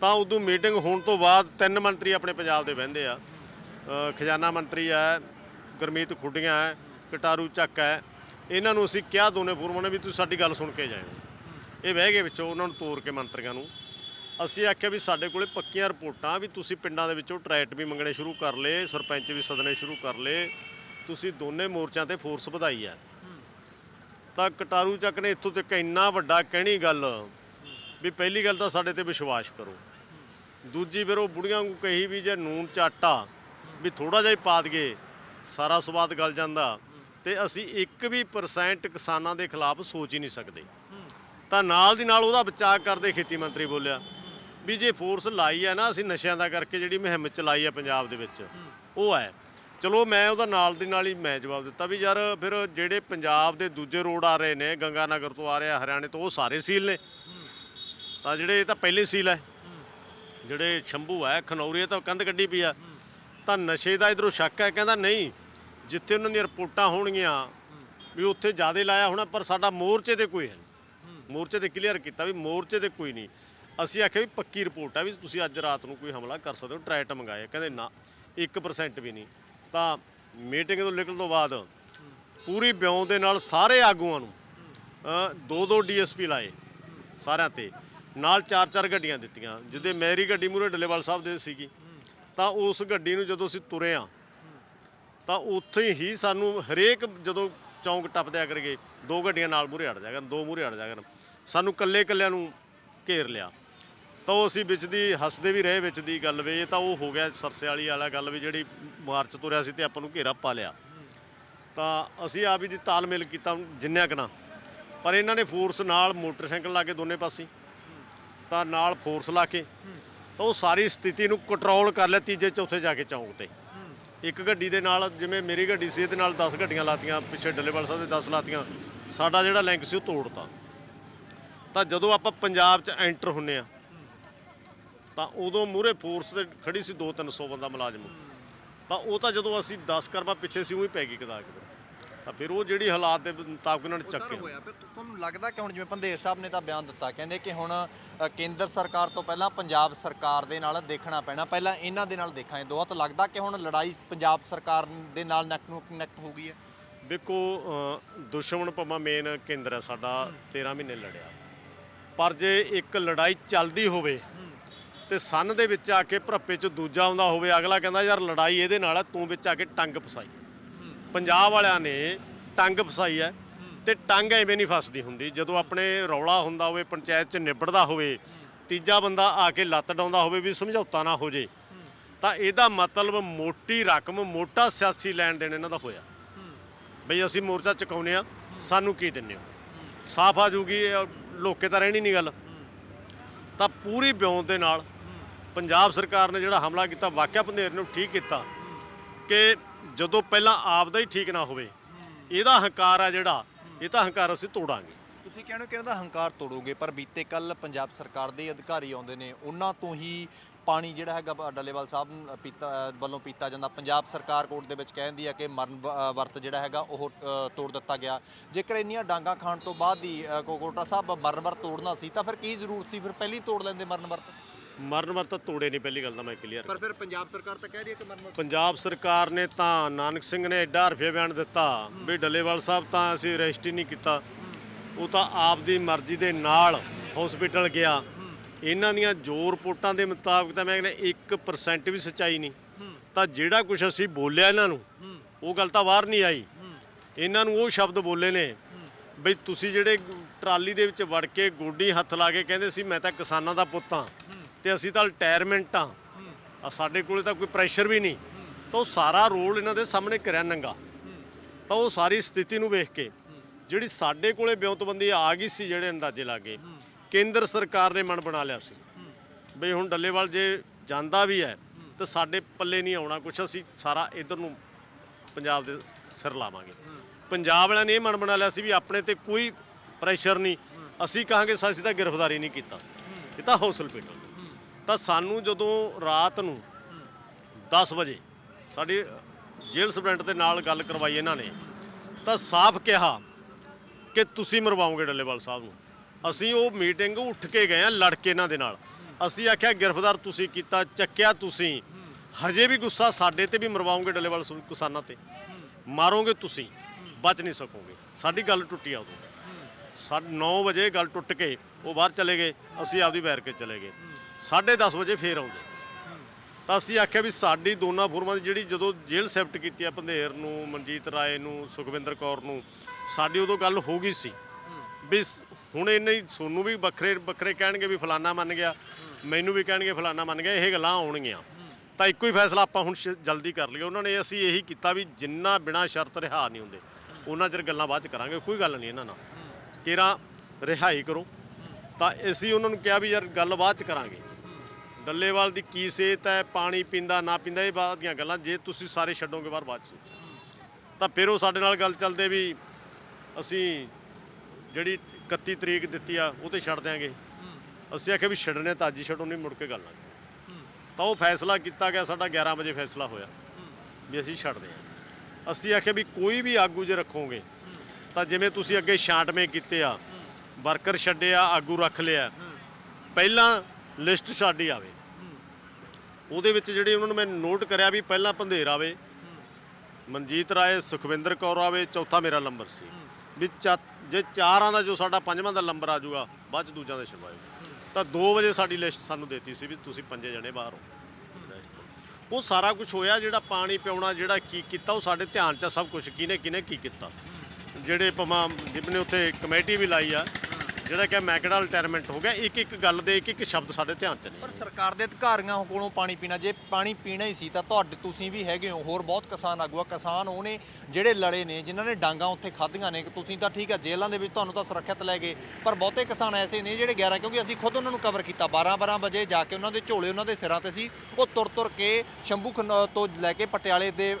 ਤਾਂ ਉਦੋਂ ਮੀਟਿੰਗ ਹੋਣ ਤੋਂ ਬਾਅਦ ਤਿੰਨ ਮੰਤਰੀ ਆਪਣੇ ਪੰਜਾਬ ਦੇ ਬਹਿੰਦੇ ਆ। ਖਜ਼ਾਨਾ ਮੰਤਰੀ ਹੈ ਗੁਰਮੀਤ ਖੁੱਡੀਆਂ ਹੈ ਕਟਾਰੂ ਚੱਕ ਹੈ। ਇਹਨਾਂ ਨੂੰ ਅਸੀਂ ਕਿਹਾ ਦੋਨੇ ਫੋਰਮਾਂ ਨੇ ਵੀ ਤੁਸੀਂ ਸਾਡੀ ਗੱਲ ਸੁਣ ਕੇ ਜਾਇਓ। ਇਹ ਬਹਿ ਗਏ ਵਿੱਚੋਂ ਉਹਨਾਂ ਨੂੰ ਤੋਰ ਕੇ ਮੰਤਰੀਆਂ ਨੂੰ। ਅਸੀਂ ਆਖਿਆ ਵੀ ਸਾਡੇ ਕੋਲੇ ਪੱਕੀਆਂ ਰਿਪੋਰਟਾਂ ਵੀ ਤੁਸੀਂ ਪਿੰਡਾਂ ਦੇ ਵਿੱਚੋਂ ਟਰੈਟ ਵੀ ਮੰਗਣੇ ਸ਼ੁਰੂ ਕਰ ਲਏ, ਸਰਪੰਚ ਵੀ ਸਦਨੇ ਸ਼ੁਰੂ ਕਰ ਲਏ। ਤੁਸੀਂ ਦੋਨੇ ਮੋਰਚਿਆਂ ਤੇ ਫੋਰਸ ਵਧਾਈ ਹੈ। ਤਾਂ ਕਟਾਰੂ ਚੱਕ ਨੇ ਇੱਥੋਂ ਤੱਕ ਇੰਨਾ ਵੱਡਾ ਕਹਿਣੀ ਗੱਲ ਵੀ ਪਹਿਲੀ ਗੱਲ ਤਾਂ ਸਾਡੇ ਤੇ ਵਿਸ਼ਵਾਸ ਕਰੋ। ਦੂਜੀ ਫਿਰ ਉਹ ਬੁੜੀਆਂ ਨੂੰ ਕਹੀ ਵੀ ਜੇ ਨੂਨ ਚ ਆਟਾ ਵੀ ਥੋੜਾ ਜਿਹਾ ਹੀ ਪਾ ਦਈਏ, ਸਾਰਾ ਸਵਾਦ ਗਲ ਜਾਂਦਾ। ਤੇ ਅਸੀਂ ਇੱਕ ਵੀ ਪਰਸੈਂਟ ਕਿਸਾਨਾਂ ਦੇ ਖਿਲਾਫ ਸੋਚ ਹੀ ਨਹੀਂ ਸਕਦੇ। ਤਾਂ ਨਾਲ ਦੀ ਨਾਲ ਉਹਦਾ ਬਚਾਅ ਕਰਦੇ ਖੇਤੀ ਮੰਤਰੀ ਬੋਲਿਆ ਵੀ ਜੇ ਫੋਰਸ ਲਾਈ ਹੈ ਨਾ, ਅਸੀਂ ਨਸ਼ਿਆਂ ਦਾ ਕਰਕੇ ਜਿਹੜੀ ਮੁਹਿੰਮ ਚਲਾਈ ਹੈ ਪੰਜਾਬ ਦੇ ਵਿੱਚ, ਉਹ ਹੈ। ਚਲੋ ਮੈਂ ਉਹਦਾ ਨਾਲ ਦੀ ਨਾਲ ਹੀ ਮੈਂ ਜਵਾਬ ਦਿੱਤਾ ਵੀ ਯਾਰ ਫਿਰ ਜਿਹੜੇ ਪੰਜਾਬ ਦੇ ਦੂਜੇ ਰੋਡ ਆ ਰਹੇ ਨੇ ਗੰਗਾ ਨਗਰ ਤੋਂ ਆ ਰਿਹਾ, ਹਰਿਆਣੇ ਤੋਂ, ਉਹ ਸਾਰੇ ਸੀਲ ਨੇ। ਤਾਂ ਜਿਹੜੇ ਇਹ ਤਾਂ ਪਹਿਲੇ ਸੀਲ ਹੈ। ਜਿਹੜੇ ਸ਼ੰਭੂ ਹੈ, ਖਨੌਰੀ ਤਾਂ ਕੰਧ ਕੱਢੀ ਪਈ ਆ। ਤਾਂ ਨਸ਼ੇ ਦਾ ਇਧਰੋਂ ਸ਼ੱਕ ਹੈ, ਕਹਿੰਦਾ ਨਹੀਂ ਜਿੱਥੇ ਉਹਨਾਂ ਦੀਆਂ ਰਿਪੋਰਟਾਂ ਹੋਣਗੀਆਂ ਵੀ ਉੱਥੇ ਜ਼ਿਆਦਾ ਲਾਇਆ ਹੋਣਾ ਪਰ ਸਾਡਾ ਮੋਰਚੇ ਤੇ ਕੋਈ ਹੈ ਨਹੀਂ। ਮੋਰਚੇ ਤੇ ਕਲੀਅਰ ਕੀਤਾ ਵੀ ਮੋਰਚੇ ਤੇ ਕੋਈ ਨਹੀਂ। ਅਸੀਂ ਆਖਿਆ ਵੀ ਪੱਕੀ ਰਿਪੋਰਟ ਆ ਵੀ ਤੁਸੀਂ ਅੱਜ ਰਾਤ ਨੂੰ ਕੋਈ ਹਮਲਾ ਕਰ ਸਕਦੇ ਹੋ ਟਰੈਟ ਮੰਗਾਏ ਕਹਿੰਦੇ ਨਾ 1% ਵੀ ਨਹੀਂ। ਤਾਂ ਮੀਟਿੰਗ ਤੋਂ ਨਿਕਲਣ ਤੋਂ ਬਾਅਦ ਪੂਰੀ ਬਿਉਂ ਦੇ ਨਾਲ ਸਾਰੇ ਆਗੂਆਂ ਨੂੰ ਅ, ਦੋ ਦੋ ਡੀਐਸਪੀ ਲਾਏ ਸਾਰਿਆਂ ਤੇ। ਨਾਲ ਚਾਰ ਚਾਰ ਗੱਡੀਆਂ ਦਿੱਤੀਆਂ ਜਿੱਦੇ ਮੈਰੀ ਗੱਡੀ ਮੂਰੇ ਡੱਲੇਵਾਲ ਸਾਹਿਬ ਦੇ ਸੀਗੀ। ਤਾਂ ਉਸ ਗੱਡੀ ਨੂੰ ਜਦੋਂ ਅਸੀਂ ਤੁਰੇ ਆ ਤਾਂ ਉੱਥੇ ਹੀ ਸਾਨੂੰ ਹਰੇਕ ਜਦੋਂ ਚੌਂਕ ਟੱਪਦਿਆ ਕਰਗੇ ਦੋ ਗੱਡੀਆਂ ਨਾਲ ਮੂਰੇ ਅੜ ਜਾ ਦੋ ਮੂਰੇ ਅੜ ਜਾ ਸਾਨੂੰ ਕੱਲੇ ਕੱਲਿਆਂ ਨੂੰ ਘੇਰ ਲਿਆ। ਤਾਂ ਉਹ ਅਸੀਂ ਵਿੱਚ ਦੀ ਹੱਸਦੇ ਵੀ ਰਹੇ, ਵਿੱਚ ਦੀ ਗੱਲ ਵੀ ਇਹ ਤਾਂ ਉਹ ਹੋ ਗਿਆ ਸਰਸੇ ਵਾਲੀ ਵਾਲਾ ਗੱਲ ਵੀ ਜਿਹੜੀ ਮਾਰਚ ਤੁਰਿਆ ਸੀ ਤੇ ਆਪਾਂ ਨੂੰ ਘੇਰਾ ਪਾ ਲਿਆ। ਤਾਂ ਅਸੀਂ ਆਪ ਹੀ ਦੀ ਤਾਲਮੇਲ ਕੀਤਾ ਜਿੰਨਿਆਂ ਕੁ ਨਾ ਪਰ ਇਹਨਾਂ ਨੇ ਫੋਰਸ ਨਾਲ ਮੋਟਰਸਾਈਕਲ ਲਾ ਕੇ ਦੋਨੇ ਪਾਸੇ। ਤਾਂ ਨਾਲ ਫੋਰਸ ਲਾ ਕੇ। ਤਾਂ ਉਹ ਸਾਰੀ ਸਥਿਤੀ ਨੂੰ ਕੰਟਰੋਲ ਕਰ ਲਿਆ ਤੀਜੇ ਚੌਥੇ ਜਾ ਕੇ ਚੌਂਕ ਤੇ। ਇੱਕ ਗੱਡੀ ਦੇ ਨਾਲ, ਜਿਵੇਂ ਮੇਰੀ ਗੱਡੀ ਸੀ, ਇਹਦੇ ਨਾਲ 10 ਗੱਡੀਆਂ ਲਾਤੀਆਂ, ਪਿੱਛੇ ਡੱਲੇਵਾਲ ਸਾਹਿਬ ਦੇ 10 ਲਾਤੀਆਂ। ਸਾਡਾ ਜਿਹੜਾ ਲਿੰਕ ਸੀ, ਉਹ ਤੋੜਤਾ। ਤਾਂ ਜਦੋਂ ਆਪਾਂ ਪੰਜਾਬ 'ਚ ਐਂਟਰ ਹੁੰਨੇ ਆ, ਤਾਂ ਉਦੋਂ ਮੂਰੇ ਫੋਰਸ ਤੇ ਖੜੀ ਸੀ 2-300 ਬੰਦਾ ਮੁਲਾਜ਼ਮ। ਤਾਂ ਉਹ ਤਾਂ ਜਦੋਂ ਅਸੀਂ 10 ਕਰਵਾ ਪਿੱਛੇ ਸੀ, ਉਹੀ ਪੈ ਗਈ ਕਦਾ ਕਿਤੇ ਤਾਂ ਫਿਰ ਉਹ ਜਿਹੜੀ ਹਾਲਾਤ ਦੇ ਮੁਤਾਬਕ ਉਹਨਾਂ ਨੇ ਸਰ ਚੱਕੇ ਹੋਇਆ। ਫਿਰ ਤੁਹਾਨੂੰ ਲੱਗਦਾ ਕਿ ਹੁਣ ਜਿਵੇਂ ਪੰਦੇਰ ਸਾਹਿਬ ਨੇ ਤਾਂ ਬਿਆਨ ਦਿੱਤਾ ਕਹਿੰਦੇ ਕਿ ਹੁਣ ਕੇਂਦਰ ਸਰਕਾਰ ਤੋਂ ਪਹਿਲਾਂ ਪੰਜਾਬ ਸਰਕਾਰ ਦੇ ਨਾਲ ਦੇਖਣਾ ਪੈਣਾ ਪਹਿਲਾਂ ਇਹਨਾਂ ਦੇ ਨਾਲ ਦੇਖਾਂਗੇ ਦੋਹਾਂ ਤਾਂ। ਲੱਗਦਾ ਕਿ ਹੁਣ ਲੜਾਈ ਪੰਜਾਬ ਸਰਕਾਰ ਦੇ ਨਾਲ ਨੈਕ ਨੂੰ ਕਨੈਕਟ ਹੋ ਗਈ ਹੈ? ਵੇਖੋ ਅ, ਦੁਸ਼ਮਣ ਭਾਵੇਂ ਮੇਨ ਕੇਂਦਰ ਹੈ ਸਾਡਾ 13 ਮਹੀਨੇ ਲੜਿਆ। ਪਰ ਜੇ ਇੱਕ ਲੜਾਈ ਚੱਲਦੀ ਹੋਵੇ ਤੇ ਸੰਨ ਦੇ ਵਿੱਚ ਆ ਕੇ ਭਰੱਪੇ ਚ ਦੂਜਾ ਆਉਂਦਾ ਹੋਵੇ ਅਗਲਾ ਕਹਿੰਦਾ ਯਾਰ ਲੜਾਈ ਇਹਦੇ ਨਾਲ ਹੈ ਤੂੰ ਵਿੱਚ ਆ ਕੇ ਟੰਗ ਫਸਾਈ ਪੰਜਾਬ ਵਾਲਿਆਂ ਨੇ ਟੰਗ ਫਸਾਈ ਹੈ ਤੇ ਟੰਗ ਐਵੇਂ ਨਹੀਂ ਫਸਦੀ ਹੁੰਦੀ। ਜਦੋਂ ਆਪਣੇ ਰੌਲਾ ਹੁੰਦਾ ਹੋਵੇ ਪੰਚਾਇਤ ਚ ਨਿਬੜਦਾ ਹੋਵੇ ਤੀਜਾ ਬੰਦਾ ਆ ਕੇ ਲੱਤ ਡਾਉਂਦਾ ਹੋਵੇ ਵੀ ਸਮਝੌਤਾ ਨਾ ਹੋ ਜੇ ਤਾਂ ਇਹਦਾ ਮਤਲਬ ਮੋਟੀ ਰਕਮ ਮੋਟਾ ਸਿਆਸੀ ਲੈਣ ਦੇਣ ਇਹਨਾਂ ਦਾ ਹੋਇਆ। ਬਈ ਅਸੀਂ ਮੋਰਚਾ ਚੁਕਾਉਨੇ ਆ ਸਾਨੂੰ ਕੀ ਦਿੰਨੇ ਹੋ? ਸਾਫ਼ ਆ ਜੂਗੀ ਲੋਕੇ ਤਾਂ ਰਹਿਣੀ ਨਹੀਂ ਗੱਲ। ਤਾਂ ਪੂਰੀ ਬਿਉਂਤ ਦੇ ਨਾਲ ਪੰਜਾਬ ਸਰਕਾਰ ਨੇ ਜਿਹੜਾ ਹਮਲਾ ਕੀਤਾ ਵਾਕਿਆ ਪੰਧੇਰ ਨੂੰ ਠੀਕ ਕੀਤਾ ਕਿ ਜਦੋਂ ਪਹਿਲਾਂ ਆਪ ਦਾ ਹੀ ਠੀਕ ਨਾ ਹੋਵੇ ਇਹਦਾ ਹੰਕਾਰ ਆ ਜਿਹੜਾ ਇਹ ਤਾਂ ਹੰਕਾਰ ਅਸੀਂ ਤੋੜਾਂਗੇ। ਤੁਸੀਂ ਕਹਿੰਦੇ ਕਿ ਇਹਨਾਂ ਦਾ ਹੰਕਾਰ ਤੋੜੋਗੇ ਪਰ ਬੀਤੇ ਕੱਲ ਪੰਜਾਬ ਸਰਕਾਰ ਦੇ ਅਧਿਕਾਰੀ ਆਉਂਦੇ ਨੇ ਉਹਨਾਂ ਤੋਂ ਹੀ ਪਾਣੀ ਜਿਹੜਾ ਹੈਗਾ ਡੱਲੇਵਾਲ ਸਾਹਿਬ ਪੀਤਾ ਵੱਲੋਂ ਪੀਤਾ ਜਾਂਦਾ। ਪੰਜਾਬ ਸਰਕਾਰ ਕੋਰਟ ਦੇ ਵਿੱਚ ਕਹਿੰਦੀ ਹੈ ਕਿ ਮਰਨ ਵਰਤ ਜਿਹੜਾ ਹੈਗਾ ਉਹ ਤੋੜ ਦਿੱਤਾ ਗਿਆ। ਜੇਕਰ ਇੰਨੀਆਂ ਡਾਂਗਾ ਖਾਣ ਤੋਂ ਬਾਅਦ ਹੀ ਅ, ਕੋਕੋਟਾ ਸਾਹਿਬ ਮਰਨ ਵਰਤ ਤੋੜਨਾ ਸੀ ਤਾਂ ਫਿਰ ਕੀ ਜ਼ਰੂਰਤ ਸੀ? ਫਿਰ ਪਹਿਲੀ ਤੋੜ ਲੈਂਦੇ ਮਰਨ ਵਰਤ? ਮਰਨ ਵਰਤ ਤਾਂ ਤੋੜੇ ਨਹੀਂ ਪਹਿਲੀ ਗੱਲ ਤਾਂ ਮੈਂ ਕਲੀਅਰ ਪਰ ਫਿਰ ਪੰਜਾਬ ਸਰਕਾਰ ਤਾਂ ਕਹਿ ਰਹੀ ਹੈ ਕਿ ਮਰਨ ਵਰਤ ਪੰਜਾਬ ਸਰਕਾਰ ਨੇ ਤਾਂ ਨਾਨਕ ਸਿੰਘ ਨੇ ਐਡਾ ਰਫਿਆ ਬਿਆਨ ਦਿੱਤਾ ਵੀ ਡੱਲੇਵਾਲ ਸਾਹਿਬ ਤਾਂ ਅਸੀਂ ਹੀ ਨਹੀਂ ਕੀਤਾ। ਉਹ ਤਾਂ ਆਪ ਦੀ ਮਰਜ਼ੀ ਦੇ ਨਾਲ ਹਸਪੀਟਲ ਗਿਆ। ਇਹਨਾਂ ਦੀਆਂ ਜੋ ਰਿਪੋਰਟਾਂ ਦੇ ਮੁਤਾਬਕ ਤਾਂ ਮੈਂ ਕਹਿੰਦਾ 1% ਵੀ ਸੱਚਾਈ ਨਹੀਂ। ਤਾਂ ਜਿਹੜਾ ਕੁਝ ਅਸੀਂ ਬੋਲਿਆ ਇਹਨਾਂ ਨੂੰ ਉਹ ਗੱਲ ਤਾਂ ਬਾਹਰ ਨਹੀਂ ਆਈ। ਇਹਨਾਂ ਨੂੰ ਉਹ ਸ਼ਬਦ ਬੋਲੇ ਨੇ ਬਈ ਤੁਸੀਂ ਜਿਹੜੇ ਟਰਾਲੀ ਦੇ ਵਿੱਚ ਵੜ ਕੇ ਗੋਡੀ ਹੱਥ ਲਾ ਕੇ ਕਹਿੰਦੇ ਸੀ ਮੈਂ ਤਾਂ ਕਿਸਾਨਾਂ ਦਾ ਪੁੱਤ ਹਾਂ। ਤੇ ਅਸੀਂ ਤਾਂ ਰਿਟਾਇਰਮੈਂਟ ਆ ਆ ਸਾਡੇ ਕੋਲੇ ਤਾਂ ਕੋਈ ਪ੍ਰੈਸ਼ਰ ਵੀ ਨਹੀਂ। ਤਾਂ ਉਹ ਸਾਰਾ ਰੋਲ ਇਹਨਾਂ ਦੇ ਸਾਹਮਣੇ ਕਰਿਆ ਨੰਗਾ। ਤਾਂ ਉਹ ਸਾਰੀ ਸਥਿਤੀ ਨੂੰ ਵੇਖ ਕੇ, ਜਿਹੜੀ ਸਾਡੇ ਕੋਲੇ ਬਿਉਂਤਬੰਦੀ ਆ ਗਈ ਸੀ ਜਿਹੜੇ ਅੰਦਾਜ਼ੇ ਲਾਗੇ, ਕੇਂਦਰ ਸਰਕਾਰ ਨੇ ਮਨ ਬਣਾ ਲਿਆ ਸੀ। ਬਈ ਹੁਣ ਡੱਲੇਵਾਲ ਜੇ ਜਾਂਦਾ ਵੀ ਹੈ, ਤਾਂ ਸਾਡੇ ਪੱਲੇ ਨਹੀਂ ਆਉਣਾ ਕੁਛ, ਅਸੀਂ ਸਾਰਾ ਇਧਰ ਨੂੰ ਪੰਜਾਬ ਦੇ ਸਿਰ ਲਾਵਾਂਗੇ। ਪੰਜਾਬ ਵਾਲਿਆਂ ਨੇ ਇਹ ਮਨ ਬਣਾ ਲਿਆ ਸੀ ਵੀ ਆਪਣੇ ਤੇ ਕੋਈ ਪ੍ਰੈਸ਼ਰ ਨਹੀਂ। ਅਸੀਂ ਕਹਾਂਗੇ ਸਾ- ਅਸੀਂ ਤਾਂ ਗ੍ਰਿਫਤਾਰੀ ਨਹੀਂ ਕੀਤਾ। ਇਹ ਤਾਂ ਹੌਸਲ ਪੇਟਲ ਤਾਂ ਸਾਨੂੰ ਜਦੋਂ ਰਾਤ ਨੂੰ 10 ਵਜੇ ਸਾਡੀ ਜੇਲ੍ਹ ਸੁਪਰਡੈਂਟ ਦੇ ਨਾਲ ਗੱਲ ਕਰਵਾਈ ਇਹਨਾਂ ਨੇ, ਤਾਂ ਸਾਫ਼ ਕਿਹਾ ਕਿ ਤੁਸੀਂ ਮਰਵਾਓਗੇ ਡੱਲੇਵਾਲ ਸਾਹਿਬ ਨੂੰ। ਅਸੀਂ ਉਹ ਮੀਟਿੰਗ ਉੱਠ ਕੇ ਗਏ ਆ ਲੜ ਕੇ ਇਹਨਾਂ ਦੇ ਨਾਲ। ਅਸੀਂ ਆਖਿਆ, ਗ੍ਰਿਫਤਾਰ ਤੁਸੀਂ ਕੀਤਾ, ਚੱਕਿਆ ਤੁਸੀਂ। ਹਜੇ ਵੀ ਗੁੱਸਾ ਸਾਡੇ ਤੇ ਵੀ ਮਰਵਾਓਗੇ ਡੱਲੇਵਾਲ ਸਾਹਿਬ ਕਿਸਾਨਾਂ ਤੇ। ਮਾਰੋਗੇ ਤੁਸੀਂ, ਬਚ ਨਹੀਂ ਸਕੋਗੇ। ਸਾਡੀ ਗੱਲ ਟੁੱਟੀ ਆ ਉਦੋਂ। ਸਾਢੇ 9 ਵਜੇ ਗੱਲ ਟੁੱਟ ਕੇ ਉਹ ਬਾਹਰ ਚਲੇ ਗਏ, ਅਸੀਂ ਆਪਦੀ ਬੈਰ ਕੇ ਚਲੇ ਗਏ। 10:30 ਵਜੇ ਫੇਰ ਆਉਂਦੇ। ਤਾਂ ਅਸੀਂ ਆਖਿਆ ਵੀ ਸਾਡੀ ਦੋਨਾਂ ਫੁਰਮਾਂ ਦੀ ਜਿਹੜੀ ਜਦੋਂ ਜੇਲ੍ਹ ਸ਼ਿਫਟ ਕੀਤੀ ਆ ਪੰਧੇਰ ਨੂੰ, ਮਨਜੀਤ ਰਾਏ ਨੂੰ, ਸੁਖਵਿੰਦਰ ਕੌਰ ਨੂੰ, ਸਾਡੀ ਉਦੋਂ ਗੱਲ ਹੋ ਗਈ ਸੀ। ਵੀ ਸ- ਹੁਣ ਇਹਨੇ ਹੀ ਸੋਨੂੰ ਵੀ ਵੱਖਰੇ ਵੱਖਰੇ ਕਹਿਣਗੇ ਵੀ ਫਲਾਨਾ ਮੰਨ ਗਿਆ, ਮੈਨੂੰ ਵੀ ਕਹਿਣਗੇ ਫਲਾਨਾ ਮੰਨ ਗਿਆ, ਇਹ ਗੱਲਾਂ ਆਉਣਗੀਆਂ। ਤਾਂ ਇੱਕੋ ਹੀ ਫੈਸਲਾ ਆਪਾਂ ਹੁਣ ਸ਼- ਜਲਦੀ ਕਰ ਲਈਏ। ਉਹਨਾਂ ਨੇ ਅਸੀਂ ਇਹੀ ਕੀਤਾ ਵੀ ਜਿੰਨਾ ਬਿਨਾ ਸ਼ਰਤ ਰਿਹਾ ਨਹੀਂ ਹੁੰਦੇ, ਉਹਨਾਂ ਚਿਰ ਗੱਲਾਂ ਬਾਅਦ ਚ ਕਰਾਂਗੇ, ਕੋਈ ਗੱਲ ਨਹੀਂ ਇਹਨਾਂ ਨਾਲ। ਕਿਰਾ ਰਿਹਾਈ ਕਰੋ। ਤਾਂ ਅਸੀਂ ਉਹਨਾਂ ਨੂੰ ਕਿਹਾ ਵੀ ਯਾਰ ਗੱਲ ਬਾਅਦ ਚ ਕਰਾਂਗੇ। ਡੱਲੇਵਾਲ ਦੀ ਕੀ ਸਿਹਤ ਹੈ, ਪਾਣੀ ਪੀਂਦਾ, ਨਾ ਪੀਂਦਾ, ਇਹ ਬਾਅਦ ਦੀਆਂ ਗੱਲਾਂ, ਜੇ ਤੁਸੀਂ ਸਾਰੇ ਛੱਡੋਗੇ ਬਾਹਰ ਬਾਅਦ ਚ। ਤਾਂ ਫਿਰ ਉਹ ਸਾਡੇ ਨਾਲ ਗੱਲ ਚੱਲਦੇ ਵੀ ਅਸੀਂ ਜਿਹੜੀ 31 ਤਰੀਕ ਦਿੱਤੀ ਆ, ਉਹ ਤੇ ਛੱਡ ਦਿਆਂਗੇ। ਅਸੀਂ ਆਖਿਆ ਵੀ ਛੱਡਣੇ ਤਾਂ ਅੱਜ ਹੀ ਛੱਡੋ, ਨਹੀਂ ਮੁੜ ਕੇ ਗੱਲ ਨਾ ਕਰੋ ਤਾਂ ਉਹ ਫੈਸਲਾ ਕੀਤਾ ਗਿਆ, ਸਾਡਾ 11 ਵਜੇ ਫੈਸਲਾ ਹੋਇਆ ਵੀ ਅਸੀਂ ਛੱਡਦੇ ਹਾਂ ਅਸੀਂ ਆਖਿਆ ਵੀ ਕੋਈ ਵੀ ਆਗੂ ਜੇ ਰੱਖੋਗੇ, ਤਾਂ ਜਿਵੇਂ ਤੁਸੀਂ ਅੱਗੇ ਛਾਂਟਵੇਂ ਕੀਤੇ ਆ, ਵਰਕਰ ਛੱਡਿਆ ਆਗੂ ਰੱਖ ਲਿਆ। ਪਹਿਲਾਂ ਲਿਸਟ ਸਾਡੀ ਆਵੇ। ਉਹਦੇ ਵਿੱਚ ਜਿਹੜੇ ਉਹਨਾਂ ਨੂੰ ਮੈਂ ਨੋਟ ਕਰਿਆ ਵੀ ਪਹਿਲਾਂ ਪੰਧੇਰ ਆਵੇ। ਮਨਜੀਤ ਰਾਏ, ਸੁਖਵਿੰਦਰ ਕੌਰ ਆਵੇ, ਚੌਥਾ ਮੇਰਾ ਨੰਬਰ ਸੀ। ਵੀ ਚਾ- ਜੇ ਚਾਰਾਂ ਦਾ ਜੋ ਸਾਡਾ ਪੰਜਵਾਂ ਦਾ ਨੰਬਰ ਆ ਜਾਊਗਾ, ਬਾਅਦ ਚ ਦੂਜਿਆਂ ਦੇ ਛਡਵਾਇਓ ਤਾਂ 2 ਵਜੇ ਸਾਡੀ ਲਿਸਟ ਸਾਨੂੰ ਦੇਤੀ ਸੀ ਵੀ ਤੁਸੀਂ ਪੰਜੇ ਜਣੇ ਬਾਹਰ ਹੋ। ਉਹ ਸਾਰਾ ਕੁਝ ਹੋਇਆ, ਜਿਹੜਾ ਪਾਣੀ ਪਿਉਣਾ, ਜਿਹੜਾ ਕੀ ਕੀਤਾ, ਉਹ ਸਾਡੇ ਧਿਆਨ 'ਚ ਸਭ ਕੁਝ ਕਿਹਨੇ ਕਿਹਨੇ ਕੀ ਕੀਤਾ? ਜਿਹੜੇ ਪਮਾ ਜਿਬਨੇ ਉੱਥੇ ਕਮੇਟੀ ਵੀ ਲਾਈ ਆ ਜਿਹੜਾ ਕਿ ਮੈਂ ਕਿਹੜਾ ਰਿਟਾਇਰਮੈਂਟ ਹੋ ਗਿਆ ਇੱਕ ਇੱਕ ਗੱਲ ਦੇ ਇੱਕ ਇੱਕ ਸ਼ਬਦ ਸਾਡੇ ਧਿਆਨ 'ਚ ਨੇ ਪਰ ਸਰਕਾਰ ਦੇ ਅਧਿਕਾਰੀਆਂ ਕੋਲੋਂ ਪਾਣੀ ਪੀਣਾ ਜੇ ਪਾਣੀ ਪੀਣਾ ਹੀ ਸੀ ਤਾਂ ਤੁਹਾਡੇ ਤੁਸੀਂ ਵੀ ਹੈਗੇ ਹੋ ਹੋਰ ਬਹੁਤ ਕਿਸਾਨ ਆਗੂਆ ਕਿਸਾਨ ਉਹਨੇ ਜਿਹੜੇ ਲੜੇ ਨੇ ਜਿਨ੍ਹਾਂ ਨੇ ਡਾਂਗਾ ਉੱਥੇ ਖਾਧੀਆਂ ਨੇ ਕਿ ਤੁਸੀਂ ਤਾਂ ਠੀਕ ਹੈ ਜੇਲ੍ਹਾਂ ਦੇ ਵਿੱਚ ਤੁਹਾਨੂੰ ਤਾਂ ਸੁਰੱਖਿਅਤ ਲੈ ਗਏ ਪਰ ਬਹੁਤੇ ਕਿਸਾਨ ਐਸੇ ਨੇ ਜਿਹੜੇ 11 ਕਿਉਂਕਿ ਅਸੀਂ ਖੁਦ ਉਹਨਾਂ ਨੂੰ ਕਵਰ ਕੀਤਾ 12 12 ਵਜੇ ਜਾ ਕੇ ਉਹਨਾਂ ਦੇ ਝੋਲੇ ਉਹਨਾਂ ਦੇ ਸਿਰਾਂ ਤੇ ਸੀ ਉਹ ਤੁਰ ਤੁਰ ਕੇ ਸ਼ੰਭੂ ਖਨੌ ਤੋਂ ਲੈ ਕੇ ਪਟਿਆਲੇ ਦੇ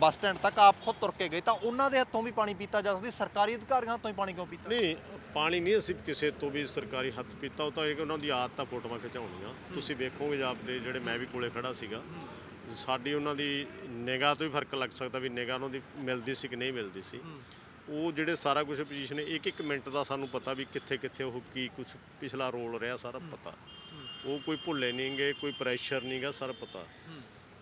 ਬੱਸ ਸਟੈਂਡ ਤੱਕ ਆਪ ਖੁਦ ਤੁਰ ਕੇ ਗਏ ਤਾਂ ਉਹਨਾਂ ਦੇ ਹੱਥੋਂ ਵੀ ਪਾਣੀ ਪੀਤਾ ਜਾ ਸਕਦਾ ਸਰਕਾਰੀ ਅਧਿਕਾਰੀਆਂ ਹੱਥੋਂ ਹੀ ਪਾਣੀ ਕਿਉਂ ਪੀਤਾ? ਨਹੀਂ ਪਾਣੀ ਨਹੀਂ ਅਸੀਂ ਕਿਸੇ ਤੋਂ ਵੀ ਸਰਕਾਰੀ ਹੱਥ ਪੀਤਾ ਉਹ ਤਾਂ ਇਹ ਕਿ ਉਹਨਾਂ ਦੀ ਆਦਤ ਆ ਫੋਟੋਆਂ ਖਿਚਾਉਣੀਆਂ। ਤੁਸੀਂ ਵੇਖੋਗੇ ਜਾਪਦੇ ਜਿਹੜੇ ਮੈਂ ਵੀ ਕੋਲੇ ਖੜਾ ਸੀਗਾ ਸਾਡੀ ਉਹਨਾਂ ਦੀ ਨਿਗਾਹ ਤੋਂ ਹੀ ਫ਼ਰਕ ਲੱਗ ਸਕਦਾ ਵੀ ਨਿਗਾਹ ਉਹਨਾਂ ਦੀ ਮਿਲਦੀ ਸੀ ਕਿ ਨਹੀਂ ਮਿਲਦੀ ਸੀ। ਉਹ ਜਿਹੜੇ ਸਾਰਾ ਕੁਝ ਪੋਜੀਸ਼ਨ ਇੱਕ ਇੱਕ ਮਿੰਟ ਦਾ ਸਾਨੂੰ ਪਤਾ ਵੀ ਕਿੱਥੇ ਕਿੱਥੇ ਉਹ ਕੀ ਕੁਝ ਪਿਛਲਾ ਰੋਲ ਰਿਹਾ ਸਾਰਾ ਪਤਾ। ਉਹ ਕੋਈ ਭੁੱਲੇ ਨਹੀਂਗੇ ਕੋਈ ਪ੍ਰੈਸ਼ਰ ਨਹੀਂਗਾ ਸਾਰਾ ਪਤਾ।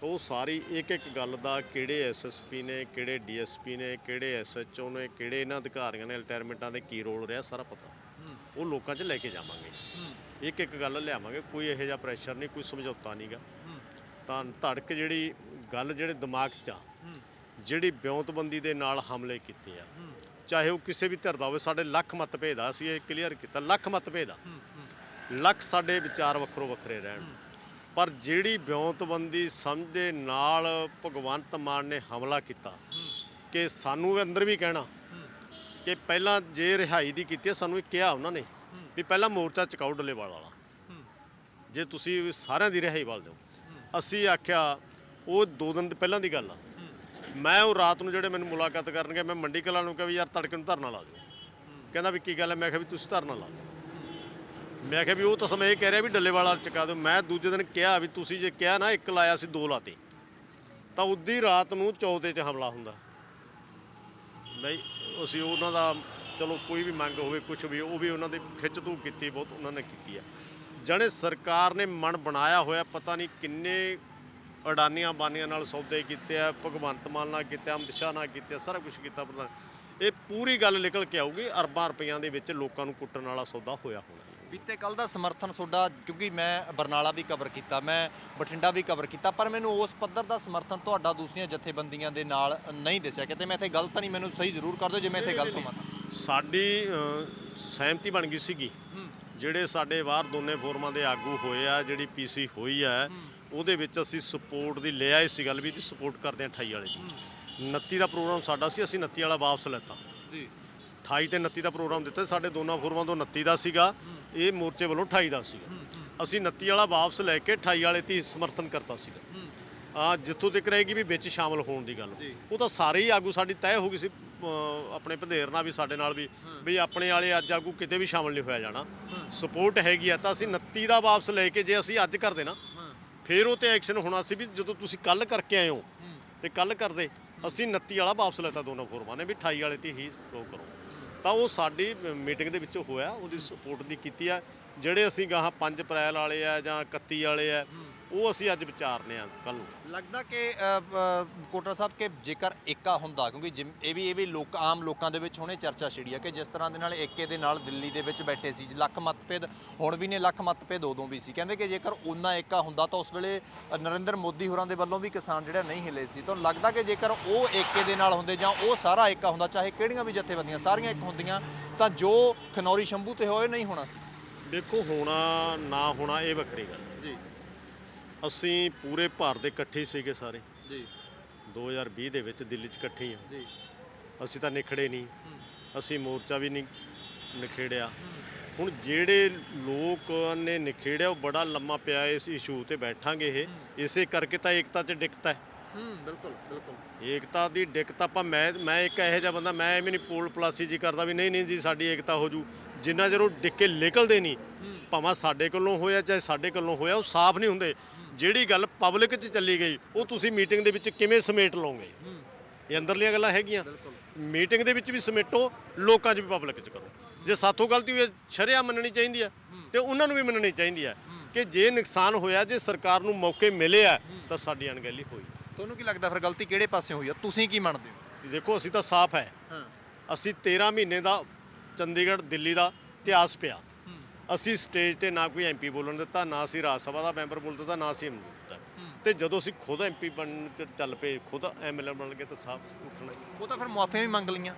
ਤਾਂ ਉਹ ਸਾਰੀ ਇੱਕ ਇੱਕ ਗੱਲ ਦਾ ਕਿਹੜੇ ਐਸਐਸਪੀ ਨੇ, ਕਿਹੜੇ ਡੀਐਸਪੀ ਨੇ, ਕਿਹੜੇ ਐਸਐਚਓ ਨੇ, ਕਿਹੜੇ ਇਹਨਾਂ ਅਧਿਕਾਰੀਆਂ ਨੇ, ਰਿਟਾਇਰਮੈਂਟਾਂ ਦੇ ਕੀ ਰੋਲ ਰਿਹਾ ਸਾਰਾ ਪਤਾ। ਉਹ ਲੋਕਾਂ 'ਚ ਲੈ ਕੇ ਜਾਵਾਂਗੇ। ਇੱਕ ਇੱਕ ਗੱਲ ਲਿਆਵਾਂਗੇ, ਕੋਈ ਇਹੋ ਜਿਹਾ ਪ੍ਰੈਸ਼ਰ ਨਹੀਂ, ਕੋਈ ਸਮਝੌਤਾ ਨਹੀਂਗਾ। ਤਾਂ ਧੜਕ ਜਿਹੜੀ ਗੱਲ ਜਿਹੜੇ ਦਿਮਾਗ 'ਚ ਆ, ਜਿਹੜੀ ਬਿਉਂਤਬੰਦੀ ਦੇ ਨਾਲ ਹਮਲੇ ਕੀਤੇ ਆ, ਚਾਹੇ ਉਹ ਕਿਸੇ ਵੀ ਧਿਰ ਦਾ ਹੋਵੇ, ਸਾਡੇ ਲੱਖ ਮਤਭੇਦ ਆ, ਅਸੀਂ ਇਹ ਕਲੀਅਰ ਕੀਤਾ, ਲੱਖ ਮਤਭੇਦ ਆ। ਲੱਖ ਸਾਡੇ ਵਿਚਾਰ ਵੱਖਰੋ ਵੱਖਰੇ ਰਹਿਣ। ਪਰ ਜਿਹੜੀ ਬਿਉਂਤਬੰਦੀ ਸਮਝਦੇ ਨਾਲ ਭਗਵੰਤ ਮਾਨ ਨੇ ਹਮਲਾ ਕੀਤਾ ਕਿ ਸਾਨੂੰ ਅੰਦਰ ਵੀ ਕਹਿਣਾ ਕਿ ਪਹਿਲਾਂ ਜੇ ਰਿਹਾਈ ਦੀ ਕੀਤੀ ਹੈ, ਸਾਨੂੰ ਇਹ ਕਿਹਾ ਉਹਨਾਂ ਨੇ ਵੀ ਪਹਿਲਾਂ ਮੋਰਚਾ ਚਕਾਓ ਡੱਲੇਵਾਲ ਵਾਲਾ। ਜੇ ਤੁਸੀਂ ਸਾਰਿਆਂ ਦੀ ਰਿਹਾਈ ਵਾਲ ਦਿਓ ਅਸੀਂ ਆਖਿਆ ਉਹ ਦੋ ਦਿਨ ਪਹਿਲਾਂ ਦੀ ਗੱਲ ਆ। ਮੈਂ ਉਹ ਰਾਤ ਨੂੰ ਜਿਹੜੇ ਮੈਨੂੰ ਮੁਲਾਕਾਤ ਕਰਨਗੇ ਮੈਂ ਮੰਡੀ ਕਲਾਂ ਨੂੰ ਕਿਹਾ ਵੀ ਯਾਰ ਤੜਕੇ ਨੂੰ ਧਰਨਾ ਲਾ ਦਿਓ। ਕਹਿੰਦਾ ਵੀ ਕੀ ਗੱਲ ਹੈ? ਮੈਂ ਕਿਹਾ ਵੀ ਤੁਸੀਂ ਧਰਨਾ ਲਾ ਦਿਓ। ਮੈਂ ਕਿਹਾ ਵੀ ਉਹ ਤਾਂ ਸਮੇਂ ਇਹ ਕਹਿ ਰਿਹਾ ਵੀ ਡੱਲੇਵਾਲਾ ਚੁਕਾ ਦਿਓ। ਮੈਂ ਦੂਜੇ ਦਿਨ ਕਿਹਾ ਵੀ ਤੁਸੀਂ ਜੇ ਕਿਹਾ ਨਾ ਇੱਕ ਲਾਇਆ ਸੀ ਦੋ ਲਾਤੇ। ਤਾਂ ਉਦੀ ਰਾਤ ਨੂੰ ਚੌਥੇ 'ਚ ਹਮਲਾ ਹੁੰਦਾ। ਨਹੀਂ ਅਸੀਂ ਉਹਨਾਂ ਦਾ ਚਲੋ ਕੋਈ ਵੀ ਮੰਗ ਹੋਵੇ ਕੁਝ ਵੀ ਉਹ ਵੀ ਉਹਨਾਂ ਦੇ ਖਿੱਚ ਧੂ ਕੀਤੀ ਬਹੁਤ ਉਹਨਾਂ ਨੇ ਕੀਤੀ ਹੈ ਜਣੇ ਸਰਕਾਰ ਨੇ ਮਨ ਬਣਾਇਆ ਹੋਇਆ ਪਤਾ ਨਹੀਂ ਕਿੰਨੇ ਅਡਾਨੀਆਂ ਬਾਨੀਆਂ ਨਾਲ ਸੌਦੇ ਕੀਤੇ ਆ ਭਗਵੰਤ ਮਾਨ ਨਾਲ ਕੀਤੇ ਆ, ਅਮਿਤ ਸ਼ਾਹ ਨਾਲ ਕੀਤੇ ਸਾਰਾ ਕੁਝ ਕੀਤਾ। ਪ੍ਰਧਾਨ ਇਹ ਪੂਰੀ ਗੱਲ ਨਿਕਲ ਕੇ ਆਊਗੀ ਅਰਬਾਂ ਰੁਪਈਆਂ ਦੇ ਵਿੱਚ ਲੋਕਾਂ ਨੂੰ ਕੁੱਟਣ ਵਾਲਾ ਸੌਦਾ ਹੋਇਆ ਹੋਣਾ। ਬੀਤੇ ਕੱਲ ਦਾ ਸਮਰਥਨ ਤੁਹਾਡਾ ਕਿਉਂਕਿ ਮੈਂ ਬਰਨਾਲਾ ਵੀ ਕਵਰ ਕੀਤਾ ਮੈਂ ਬਠਿੰਡਾ ਵੀ ਕਵਰ ਕੀਤਾ ਪਰ ਮੈਨੂੰ ਉਸ ਪੱਧਰ ਦਾ ਸਮਰਥਨ ਤੁਹਾਡਾ ਦੂਸਰੀਆਂ ਜਥੇਬੰਦੀਆਂ ਦੇ ਨਾਲ ਨਹੀਂ ਦਿਸਿਆ ਕਿਤੇ ਮੈਂ ਇੱਥੇ ਗਲਤ ਨਹੀਂ ਮੈਨੂੰ ਸਹੀ ਜ਼ਰੂਰ ਕਰ ਦਿਓ ਜੇ ਮੈਂ ਇੱਥੇ ਗਲਤ ਹਾਂ ਸਾਡੀ ਸਹਿਮਤੀ ਬਣ ਗਈ ਸੀਗੀ। ਜਿਹੜੇ ਸਾਡੇ ਬਾਹਰ ਦੋਨੇ ਫੋਰਮਾਂ ਦੇ ਆਗੂ ਹੋਏ ਆ ਜਿਹੜੀ ਪੀਸੀ ਹੋਈ ਆ ਉਹਦੇ ਵਿੱਚ ਅਸੀਂ ਸਪੋਰਟ ਦੀ ਲਿਆ ਇਸ ਗੱਲ ਵੀ ਦੀ ਸਪੋਰਟ ਕਰਦੇ ਆ 28 ਵਾਲੇ ਦੀ। 29 ਦਾ ਪ੍ਰੋਗਰਾਮ ਸਾਡਾ ਸੀ ਅਸੀਂ 29 ਵਾਲਾ ਵਾਪਸ ਲੈਤਾ। ਜੀ। 28 ਤੇ 29 ਦਾ ਪ੍ਰੋਗਰਾਮ ਦਿੱਤਾ ਸਾਡੇ ਦੋਨਾਂ ਫੋਰਮਾਂ ਤੋਂ 29 ਦਾ ਸੀਗਾ। ਇਹ ਮੋਰਚੇ ਵੱਲੋਂ 28 ਦਾ ਸੀਗਾ। ਅਸੀਂ 29 ਵਾਲਾ ਵਾਪਸ ਲੈ ਕੇ 28 ਵਾਲੇ ਤੇ ਸਮਰਥਨ ਕਰਤਾ ਸੀਗਾ। ਆ ਜਿੱਥੋਂ ਤੱਕ ਰਹੇਗੀ ਵੀ ਵਿੱਚ ਸ਼ਾਮਲ ਹੋਣ ਦੀ ਗੱਲ। ਉਹ ਤਾਂ ਸਾਰੇ ਹੀ ਆਗੂ ਸਾਡੀ ਤੈਅ ਹੋ ਗਈ ਸੀ ਆਪਣੇ ਭਦੇਰ ਨਾਲ ਵੀ ਸਾਡੇ ਨਾਲ ਵੀ ਵੀ ਆਪਣੇ ਵਾਲੇ ਅੱਜ ਆਗੂ ਕਿਤੇ ਵੀ ਸ਼ਾਮਲ ਨਹੀਂ ਹੋਇਆ ਜਾਣਾ। ਸਪੋਰਟ ਹੈਗੀ ਆ ਤਾਂ ਅਸੀਂ 29 ਦਾ ਵਾਪਸ ਲੈ ਕੇ ਜੇ ਅਸੀਂ ਅੱਜ ਕਰਦੇ ਨਾ ਫਿਰ ਉਹ ਤੇ ਐਕਸ਼ਨ ਹੋਣਾ ਸੀ ਵੀ ਜਦੋਂ ਤੁਸੀਂ ਕੱਲ ਕਰਕੇ ਆਏ ਹੋ ਤੇ ਕੱਲ ਕਰਦੇ ਅਸੀਂ 29 ਵਾਲਾ ਵਾਪਸ ਲੈਤਾ ਦੋਨੋਂ ਫੋਰਮਾਂ ਨੇ ਵੀ 28 ਵਾਲੇ ਤੇ ਹੀ ਉਹ ਕਰੋ। ਤਾਂ ਉਹ ਸਾਡੀ ਮੀਟਿੰਗ ਦੇ ਵਿੱਚ ਹੋਇਆ, ਉਹਦੀ ਸਪੋਰਟ ਦੀ ਕੀਤੀ ਆ। ਜਿਹੜੇ ਅਸੀਂ ਗਾਹਾਂ 5 ਅਪ੍ਰੈਲ ਵਾਲੇ ਆ ਜਾਂ 31 ਵਾਲੇ ਆ ਉਹ ਅਸੀਂ ਅੱਜ ਵਿਚਾਰਨੇ ਆ ਕੱਲ ਨੂੰ। ਲੱਗਦਾ ਕਿ ਅ, ਅ, ਕੋਟਰਾ ਸਾਹਿਬ ਕਿ ਜੇਕਰ ਏਕਾ ਹੁੰਦਾ ਕਿਉਂਕਿ ਜਿਮ- ਇਹ ਵੀ ਇਹ ਵੀ ਲੋਕ ਆਮ ਲੋਕਾਂ ਦੇ ਵਿੱਚ ਹੁਣੇ ਚਰਚਾ ਛਿੜੀ ਆ ਕਿ ਜਿਸ ਤਰ੍ਹਾਂ ਦੇ ਨਾਲ ਏਕੇ ਦੇ ਨਾਲ ਦਿੱਲੀ ਦੇ ਵਿੱਚ ਬੈਠੇ ਸੀ ਲੱਖ ਮਤਭੇਦ ਹੁਣ ਵੀ ਨੇ ਲੱਖ ਮਤਭੇਦ ਉਦੋਂ ਵੀ ਸੀ। ਕਹਿੰਦੇ ਕਿ ਜੇਕਰ ਉਨਾ ਏਕਾ ਹੁੰਦਾ ਤਾਂ ਉਸ ਵੇਲੇ ਨਰਿੰਦਰ ਮੋਦੀ ਹੋਰਾਂ ਦੇ ਵੱਲੋਂ ਵੀ ਕਿਸਾਨ ਜਿਹੜਾ ਨਹੀਂ ਹਿੱਲੇ ਸੀ। ਤਾਂ ਲੱਗਦਾ ਕਿ ਜੇਕਰ ਉਹ ਏਕੇ ਦੇ ਨਾਲ ਹੁੰਦੇ ਜਾਂ ਉਹ ਸਾਰਾ ਏਕਾ ਹੁੰਦਾ ਚਾਹੇ ਕਿਹੜੀਆਂ ਵੀ ਜਥੇਬੰਦੀਆਂ ਸਾਰੀਆਂ ਇੱਕ ਹੁੰਦੀਆਂ ਤਾਂ ਜੋ ਖਨੌਰੀ ਸ਼ੰਭੂ ਤੇ ਹੋਏ ਨਹੀਂ ਹੋਣਾ ਸੀ। ਦੇਖੋ ਹੋਣਾ ਨਾ ਹੋਣਾ ਇਹ ਵੱਖਰੀ ਗੱਲ ਜੀ ਅਸੀਂ ਪੂਰੇ ਭਾਰਤ ਦੇ ਇਕੱਠੇ ਸੀਗੇ ਸਾਰੇ। ਜੀ। 2020 ਦੇ ਵਿੱਚ ਦਿੱਲੀ 'ਚ ਇਕੱਠੇ ਹੀ ਜੀ। ਅਸੀਂ ਤਾਂ ਨਿਖੜੇ ਨਹੀਂ। ਅਸੀਂ ਮੋਰਚਾ ਵੀ ਨਹੀਂ ਨਿਖੇੜਿਆ। ਹੁਣ ਜਿਹੜੇ ਲੋਕ ਨੇ ਨਿਖੇੜਿਆ ਉਹ ਬੜਾ ਲੰਮਾ ਪਿਆ ਇਸ ਇਸ਼ੂ ਤੇ ਬੈਠਾਂਗੇ ਇਹ। ਇਸੇ ਕਰਕੇ ਤਾਂ ਏਕਤਾ 'ਚ ਦਿੱਕਤ ਹੈ। ਹੂੰ ਬਿਲਕੁਲ ਬਿਲਕੁਲ। ਏਕਤਾ ਦੀ ਦਿੱਕਤ ਆਪਾਂ ਮੈਂ ਮੈਂ ਇੱਕ ਇਹੋ ਜਿਹਾ ਬੰਦਾ ਮੈਂ ਐਵੇਂ ਨਹੀਂ ਪੋਲ ਪਲਾਸੀ ਜੀ ਕਰਦਾ ਵੀ ਨਹੀਂ ਨਹੀਂ ਜੀ ਸਾਡੀ ਏਕਤਾ ਹੋ ਜੂ। ਜਿੰਨਾ ਚਿਰ ਉਹ ਡਿੱਕੇ ਨਿਕਲਦੇ ਨਹੀਂ ਭਾਵੇਂ ਸਾਡੇ ਕੋਲੋਂ ਹੋਇਆ ਚਾਹੇ ਸਾਡੇ ਕੋਲੋਂ ਹੋਇਆ ਉਹ ਸਾਫ਼ ਨਹੀਂ ਹੁੰਦੇ। ਜਿਹੜੀ ਗੱਲ ਪਬਲਿਕ 'ਚ ਚੱਲੀ ਗਈ ਉਹ ਤੁਸੀਂ ਮੀਟਿੰਗ ਦੇ ਵਿੱਚ ਕਿਵੇਂ ਸਮੇਟ ਲਓਗੇ? ਇਹ ਅੰਦਰਲੀਆਂ ਗੱਲਾਂ ਹੈਗੀਆਂ। ਮੀਟਿੰਗ ਦੇ ਵਿੱਚ ਵੀ ਸਮੇਟੋ ਲੋਕਾਂ 'ਚ ਵੀ ਪਬਲਿਕ 'ਚ ਕਰੋ। ਜੇ ਸਾਥੋਂ ਗਲਤੀ ਹੋਈ ਸ਼ਰਿਆ ਮੰਨਣੀ ਚਾਹੀਦੀ ਹੈ ਤੇ ਉਹਨਾਂ ਨੂੰ ਵੀ ਮੰਨਣੀ ਚਾਹੀਦੀ ਹੈ ਕਿ ਜੇ ਨੁਕਸਾਨ ਹੋਇਆ ਜੇ ਸਰਕਾਰ ਨੂੰ ਮੌਕੇ ਮਿਲੇ ਆ ਤਾਂ ਸਾਡੀ ਅਣਗਹਿਲੀ ਹੋਈ। ਤੁਹਾਨੂੰ ਕੀ ਲੱਗਦਾ ਫਿਰ ਗਲਤੀ ਕਿਹੜੇ ਪਾਸੇ ਹੋਈ ਆ ਤੁਸੀਂ ਕੀ ਮੰਨਦੇ ਹੋ? ਦੇਖੋ ਅਸੀਂ ਤਾਂ ਸਾਫ਼ ਹਾਂ। ਅਸੀਂ 13 ਮਹੀਨੇ ਦਾ ਚੰਡੀਗੜ੍ਹ ਦਿੱਲੀ ਦਾ ਇਤਿਹਾਸ ਪਿਆ। ਅਸੀਂ ਸਟੇਜ ਤੇ ਨਾ ਕੋਈ ਐਮਪੀ ਬੋਲਣ ਦਿੱਤਾ ਨਾ ਅਸੀਂ ਰਾਜ ਸਭਾ ਦਾ ਮੈਂਬਰ ਬੋਲਣ ਦਿੱਤਾ ਨਾ ਅਸੀਂ ਦਿੱਤਾ। ਤੇ ਜਦੋਂ ਅਸੀਂ ਖੁਦ ਐਮਪੀ ਬਣਨ ਚ ਚੱਲ ਪਏ ਖੁਦ ਐਮਐਲਏ ਬਣ ਗਏ ਤਾਂ ਸਾਫ਼ ਉੱਠਣਾ ਹੀ। ਉਹ ਤਾਂ ਫਿਰ ਮੁਆਫੀਆਂ ਵੀ ਮੰਗ ਲਈਆਂ।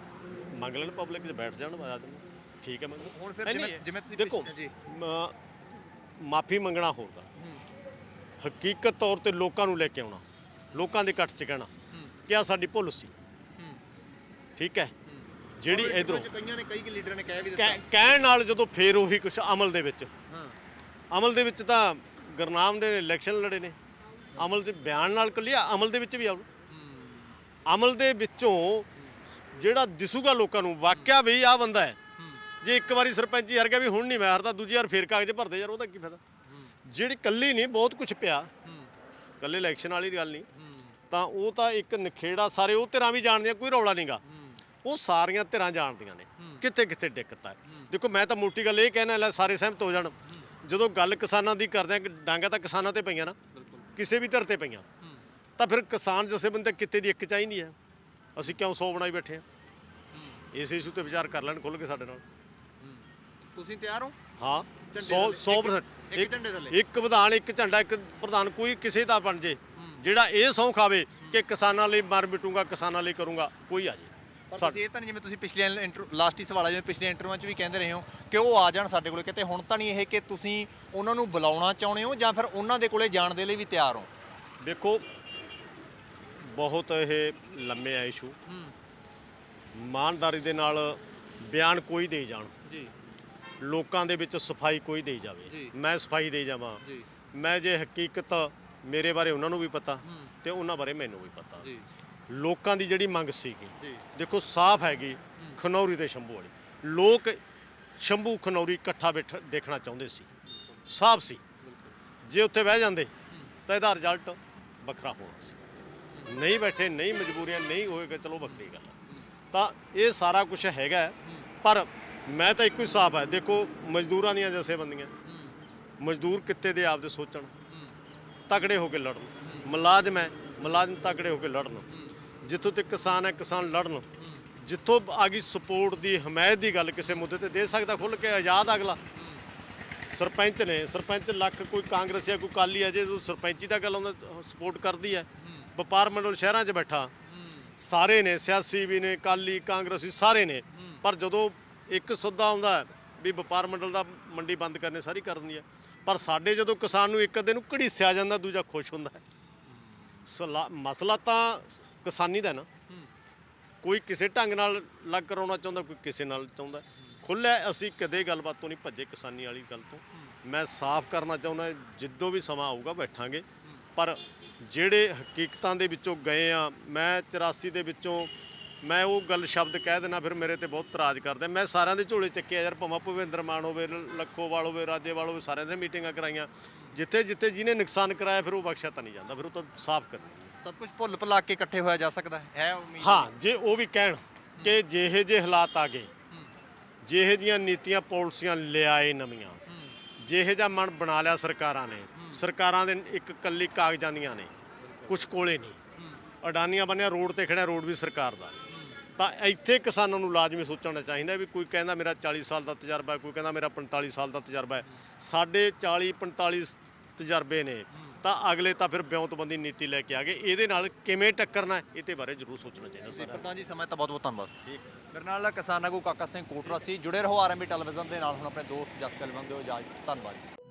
ਮੰਗ ਲੈਣ ਪਬਲਿਕ 'ਚ ਬੈਠ ਜਾਣ ਆ ਜਾਣ ਠੀਕ ਹੈ ਮੰਗ। ਹੁਣ ਫਿਰ ਜਿਵੇਂ- ਜਿਵੇਂ ਤੁਸੀਂ ਦੇਖੋ ਜੀ। ਮਾਫੀ ਮੰਗਣਾ ਹੋਊਗਾ ਹਕੀਕਤ ਤੌਰ ਤੇ ਲੋਕਾਂ ਨੂੰ ਲੈ ਕੇ ਆਉਣਾ। ਲੋਕਾਂ ਦੇ ਇਕੱਠ 'ਚ ਕਹਿਣਾ ਕਿ ਆਹ ਸਾਡੀ ਭੁੱਲ ਸੀ। ਠੀਕ ਹੈ? ਜਿਹੜੀ ਇਧਰੋਂ ਕਈਆਂ ਨੇ ਕਈ ਕਿ ਲੀਡਰਾਂ ਨੇ ਕਹਿ ਵੀ ਕਹਿਣ ਨਾਲ ਜਦੋਂ ਫੇਰ ਉਹੀ ਕੁਝ ਅਮਲ ਦੇ ਵਿੱਚ। ਹਾਂ। ਅਮਲ ਦੇ ਵਿੱਚ ਤਾਂ ਗੁਰਨਾਮ ਦੇ ਇਲੈਕਸ਼ਨ ਲੜੇ ਨੇ। ਅਮਲ ਦੇ ਬਿਆਨ ਨਾਲ ਕੱਲਿਆ ਅਮਲ ਦੇ ਵਿੱਚ ਵੀ ਆਉ ਅਮਲ ਦੇ ਵਿੱਚੋਂ ਜਿਹੜਾ ਦਿਸੂਗਾ ਲੋਕਾਂ ਨੂੰ ਵਾਕਿਆ ਵੀ ਆਹ ਬੰਦਾ ਹੈ। ਜੇ ਇੱਕ ਵਾਰੀ ਸਰਪੰਚੀ ਹਰ ਗਿਆ ਵੀ ਹੁਣ ਨਹੀਂ ਮੈਂ ਹਰਦਾ ਦੂਜੀ ਵਾਰ ਫੇਰ ਕਾਗਜ਼ ਭਰਦੇ ਯਾਰ ਉਹਦਾ ਕੀ ਫਾਇਦਾ? ਜਿਹੜੀ ਕੱਲੀ ਨਹੀਂ ਬਹੁਤ ਕੁਝ ਪਿਆ। ਕੱਲੇ ਇਲੈਕਸ਼ਨ ਵਾਲੀ ਗੱਲ ਨਹੀਂ। ਤਾਂ ਉਹ ਤਾਂ ਇੱਕ ਨਖੇੜਾ ਸਾਰੇ ਉਹ ਧਿਰਾਂ ਵੀ ਜਾਣਦੀਆਂ ਕੋਈ ਰੌਲਾ ਨਹੀਂਗਾ ਉਹ ਸਾਰੀਆਂ ਧਿਰਾਂ ਜਾਣਦੀਆਂ ਨੇ। ਕਿੱਥੇ ਕਿੱਥੇ ਦਿੱਕਤ ਹੈ। ਦੇਖੋ ਮੈਂ ਤਾਂ ਮੋਟੀ ਗੱਲ ਇਹ ਕਹਿਣਾ ਲੈ ਸਾਰੇ ਸਹਿਮਤ ਹੋ ਜਾਣ। ਜਦੋਂ ਗੱਲ ਕਿਸਾਨਾਂ ਦੀ ਕਰਦੇ ਆ ਕਿ ਡਾਂਗਾ ਤਾਂ ਕਿਸਾਨਾਂ ਤੇ ਪਈਆਂ ਨਾ। ਕਿਸੇ ਵੀ ਧਿਰ ਤੇ ਪਈਆਂ। ਤਾਂ ਫਿਰ ਕਿਸਾਨ ਜਥੇਬੰਦੀ ਕਿਤੇ ਦੀ ਇੱਕ ਚਾਹੀਦੀ ਹੈ। ਅਸੀਂ ਕਿਉਂ 100 ਬਣਾਈ ਬੈਠੇ ਆ ਇਸ ਇਸ਼ੂ ਤੇ ਵਿਚਾਰ ਕਰ ਲੈਣ ਖੁੱਲ ਕੇ ਸਾਡੇ ਨਾਲ। ਤੁਸੀਂ ਤਿਆਰ ਹੋ? ਹਾਂ। ਝੰਡੇ 100 ਥੱਲੇ, 100% ਇੱਕ- ਝੰਡੇ ਥੱਲੇ। ਇੱਕ ਵਿਧਾਨ ਇੱਕ ਝੰਡਾ ਇੱਕ ਪ੍ਰਧਾਨ ਕੋਈ ਕਿਸੇ ਦਾ ਬਣ ਜੇ। ਜਿਹੜਾ ਇਹ ਸਹੁੰ ਖਾਵੇ ਕਿ ਕਿਸਾਨਾਂ ਲਈ ਮਰ ਮਿਟੂੰਗਾ ਕਿਸਾਨਾਂ ਲਈ ਕਰੂੰਗਾ ਕੋਈ ਆ ਜੇ। ਪਰ ਤੁਸੀਂ ਇਹ ਤਾਂ ਨਹੀਂ ਜਿਵੇਂ ਤੁਸੀਂ ਪਿਛਲੇ ਲਾਸਟ ਹੀ ਸਵਾਲ ਆ ਜਿਵੇਂ ਪਿਛਲੇ ਇੰਟਰਵਿਊਆਂ 'ਚ ਵੀ ਕਹਿੰਦੇ ਰਹੇ ਹੋ ਕਿ ਉਹ ਆ ਜਾਣ ਸਾਡੇ ਕੋਲੇ ਕਿਤੇ ਹੁਣ ਤਾਂ ਨਹੀਂ ਇਹ ਕਿ ਤੁਸੀਂ ਉਹਨਾਂ ਨੂੰ ਬੁਲਾਉਣਾ ਚਾਹੁੰਦੇ ਹੋ ਜਾਂ ਫਿਰ ਉਹਨਾਂ ਦੇ ਕੋਲੇ ਜਾਣ ਦੇ ਲਈ ਵੀ ਤਿਆਰ ਹੋ? ਦੇਖੋ ਬਹੁਤ ਇਹ ਲੰਮੇ ਆ ਇਸ਼ੂ ਇਮਾਨਦਾਰੀ ਦੇ ਨਾਲ ਬਿਆਨ ਕੋਈ ਦੇ ਜਾਣ। ਜੀ। ਲੋਕਾਂ ਦੇ ਵਿੱਚ ਸਫ਼ਾਈ ਕੋਈ ਜੀ। ਜਾਵੇ। ਮੈਂ ਸਫ਼ਾਈ ਦੇ ਜਾਵਾਂ। ਜੀ। ਮੈਂ ਜੇ ਹਕੀਕਤ ਮੇਰੇ ਬਾਰੇ ਉਹਨਾਂ ਨੂੰ ਵੀ ਪਤਾ ਤੇ ਉਹਨਾਂ ਬਾਰੇ ਮੈਨੂੰ ਵੀ ਪਤਾ। ਜੀ। ਲੋਕਾਂ ਦੀ ਜਿਹੜੀ ਮੰਗ ਸੀਗੀ ਜੀ। ਦੇਖੋ ਸਾਫ਼ ਹੈਗੀ ਖਨੌਰੀ ਤੇ ਸ਼ੰਭੂ ਵਾਲੀ। ਲੋਕ ਸ਼ੰਭੂ ਖਨੌਰੀ ਇਕੱਠਾ ਬੈਠ ਦੇਖਣਾ ਚਾਹੁੰਦੇ ਸੀ। ਸਾਫ਼ ਸੀ। ਜੇ ਉੱਥੇ ਬਹਿ ਜਾਂਦੇ ਤਾਂ ਇਹਦਾ ਰਿਜ਼ਲਟ ਵੱਖਰਾ ਹੋਣਾ ਸੀ। ਨਹੀਂ ਬੈਠੇ ਨਹੀਂ ਮਜਬੂਰੀਆਂ ਨਹੀਂ ਹੋਏਗਾ ਚਲੋ ਵੱਖਰੀ ਗੱਲ ਹੈ। ਤਾਂ ਇਹ ਸਾਰਾ ਕੁਝ ਹੈਗਾ ਹੈ, ਪਰ ਮੈਂ ਤਾਂ ਇੱਕੋ ਹੀ ਸਾਫ਼ ਹੈ। ਦੇਖੋ ਮਜ਼ਦੂਰਾਂ ਦੀਆਂ ਜਥੇਬੰਦੀਆਂ। ਮਜ਼ਦੂਰ ਕਿੱਤੇ ਦੇ ਆਪਦੇ ਸੋਚਣ? ਤਕੜੇ ਹੋ ਕੇ ਲੜਨ। ਮੁਲਾਜ਼ਮ ਹੈ। ਮੁਲਾਜ਼ਮ ਤਕੜੇ ਹੋ ਕੇ ਲੜਨ। ਜਿੱਥੋਂ ਤੱਕ ਕਿਸਾਨ ਹੈ, ਕਿਸਾਨ ਲੜਨ। ਜਿੱਥੋਂ ਆ ਗਈ ਸਪੋਰਟ ਦੀ ਹਮਾਇਤ ਦੀ ਗੱਲ ਕਿਸੇ ਮੁੱਦੇ ਤੇ ਦੇ ਸਕਦਾ ਖੁੱਲ ਕੇ ਆਜ਼ਾਦ ਅਗਲਾ। ਸਰਪੰਚ ਨੇ, ਸਰਪੰਚ ਲੱਖ ਕੋਈ ਕਾਂਗਰਸੀ ਆ, ਕੋਈ ਕਾਲੀ ਆ, ਜੇ ਤੂੰ ਸਰਪੰਚੀ ਦਾ ਗੱਲ ਆਉਂਦਾ ਸਪੋਰਟ ਕਰਦੀ ਹੈ। ਵਪਾਰ ਮੰਡਲ ਸ਼ਹਿਰਾਂ 'ਚ ਬੈਠਾ। ਸਾਰੇ ਨੇ, ਸਿਆਸੀ ਵੀ ਨੇ ਕਾਲੀ ਕਾਂਗਰਸੀ ਸਾਰੇ ਨੇ। ਪਰ ਜਦੋਂ ਇੱਕ ਸੌਦਾ ਆਉਂਦਾ ਵੀ ਵਪਾਰ ਮੰਡਲ ਦਾ ਮੰਡੀ ਬੰਦ ਕਰਨੇ ਸਾਰੀ ਕਰ ਦਿੰਦੀ ਹੈ। ਪਰ ਸਾਡੇ ਜਦੋਂ ਕਿਸਾਨ ਨੂੰ ਇੱਕ ਅੱਧੇ ਨੂੰ ਘੜੀਸਿਆ ਜਾਂਦਾ, ਦੂਜਾ ਖੁਸ਼ ਹੁੰਦਾ ਹੈ। ਸਲਾ- ਮਸਲਾ ਤਾਂ ਕਿਸਾਨੀ ਦਾ ਨਾ। ਕੋਈ ਕਿਸੇ ਢੰਗ ਨਾਲ ਲੱਗ ਕਰਾਉਣਾ ਚਾਹੁੰਦਾ ਕੋਈ ਕਿਸੇ ਨਾਲ ਚਾਹੁੰਦਾ। ਖੁੱਲ੍ਹਾ ਅਸੀਂ ਕਦੇ ਗੱਲਬਾਤ ਤੋਂ ਨਹੀਂ ਭੱਜੇ ਕਿਸਾਨੀ ਵਾਲੀ ਗੱਲ ਤੋਂ। ਮੈਂ ਸਾਫ਼ ਕਰਨਾ ਚਾਹੁੰਦਾ ਜਿੱਦੋਂ ਵੀ ਸਮਾਂ ਆਊਗਾ ਬੈਠਾਂਗੇ। ਪਰ ਜਿਹੜੇ ਹਕੀਕਤਾਂ ਦੇ ਵਿੱਚੋਂ ਗਏ ਆ ਮੈਂ 84 ਦੇ ਵਿੱਚੋਂ ਮੈਂ ਉਹ ਗੱਲ ਸ਼ਬਦ ਕਹਿ ਦੇਣਾ ਫਿਰ ਮੇਰੇ ਤੇ ਬਹੁਤ ਇਤਰਾਜ਼ ਕਰਦੇ। ਮੈਂ ਸਾਰਿਆਂ ਦੇ ਝੋਲੇ ਚੱਕਿਆ ਯਾਰ ਭਮਾ ਭੁਪਿੰਦਰ ਮਾਨ ਹੋਵੇ ਲੱਖੋਵਾਲ ਹੋਵੇ ਰਾਜੇਵਾਲ ਹੋਵੇ ਸਾਰਿਆਂ ਦੇ ਮੀਟਿੰਗਾਂ ਕਰਾਈਆਂ। ਜਿੱਥੇ ਜਿੱਥੇ ਜਿਹਨੇ ਨੁਕਸਾਨ ਕਰਾਇਆ ਫਿਰ ਉਹ ਬਖਸ਼ਿਆ ਤਾਂ ਨਹੀਂ ਜਾਂਦਾ। ਫਿਰ ਉਹ ਤਾਂ ਸਾਫ਼ ਕਰਨਾ। ਸਭ ਕੁਝ ਭੁੱਲ ਭੁਲਾ ਕੇ ਇਕੱਠੇ ਹੋਇਆ ਜਾ ਸਕਦਾ ਹੈ? ਹੈ ਉਮੀਦ? ਹਾਂ ਜੇ ਉਹ ਵੀ ਕਹਿਣ ਕਿ ਜਿਹੇ ਜੇ ਹਾਲਾਤ ਆ ਗਏ ਜਿਹੇ ਜੀਆਂ ਨੀਤੀਆਂ ਪਾਲਿਸੀਆਂ ਲਿਆਏ ਨਵੀਆਂ ਜਿਹੇ ਜਿਹਾ ਮਨ ਬਣਾ ਲਿਆ ਸਰਕਾਰਾਂ ਨੇ ਸਰਕਾਰਾਂ ਦੇ ਇੱਕ ਕੱਲੀ ਕਾਗਜ਼ਾਂ ਦੀਆਂ ਨੇ ਕੁਝ ਕੋਲੇ ਨਹੀਂ। ਅਡਾਨੀਆਂ ਬੰਨਿਆ ਰੋਡ ਤੇ ਖੜਿਆ ਰੋਡ ਵੀ ਸਰਕਾਰ ਦਾ। ਤਾਂ ਇੱਥੇ ਕਿਸਾਨਾਂ ਨੂੰ ਲਾਜ਼ਮੀ ਸੋਚਣਾ ਚਾਹੀਦਾ ਵੀ ਕੋਈ ਕਹਿੰਦਾ ਮੇਰਾ 40 ਸਾਲ ਦਾ ਤਜਰਬਾ ਹੈ ਕੋਈ ਕਹਿੰਦਾ ਮੇਰਾ 45 ਸਾਲ ਦਾ ਤਜਰਬਾ ਹੈ। ਸਾਡੇ 40 45 ਤਜਰਬੇ ਨੇ। ਤਾਂ ਅਗਲੇ ਤਾਂ ਫਿਰ ਵਿਉਂਤਬੰਦੀ ਨੀਤੀ ਲੈ ਕੇ ਆ ਗਏ। ਇਹਦੇ ਨਾਲ ਕਿਵੇਂ ਟੱਕਰਨਾ ਹੈ ਇਹਦੇ ਬਾਰੇ ਜ਼ਰੂਰ ਸੋਚਣਾ ਚਾਹੀਦਾ ਨੂੰ। ਪ੍ਰਧਾਨ ਜੀ ਸਮੇਂ ਤਾਂ ਬਹੁਤ ਬਹੁਤ ਧੰਨਵਾਦ। ਮੇਰੇ ਨਾਲ ਕਿਸਾਨ ਆਗੂ ਕਾਕਾ ਸਿੰਘ ਕੋਟਰਾ ਸੀ ਜੁੜੇ ਰਹੋ ਆਰਐਮਬੀ ਟੈਲੀਵਿਜ਼ਨ ਦੇ ਨਾਲ। ਹੁਣ ਆਪਣੇ ਦੋਸਤ ਜਸ ਕਲਵੰਦ ਦਿਓ ਇਜਾਜ਼ਤ ਧੰਨਵਾਦ ਜੀ।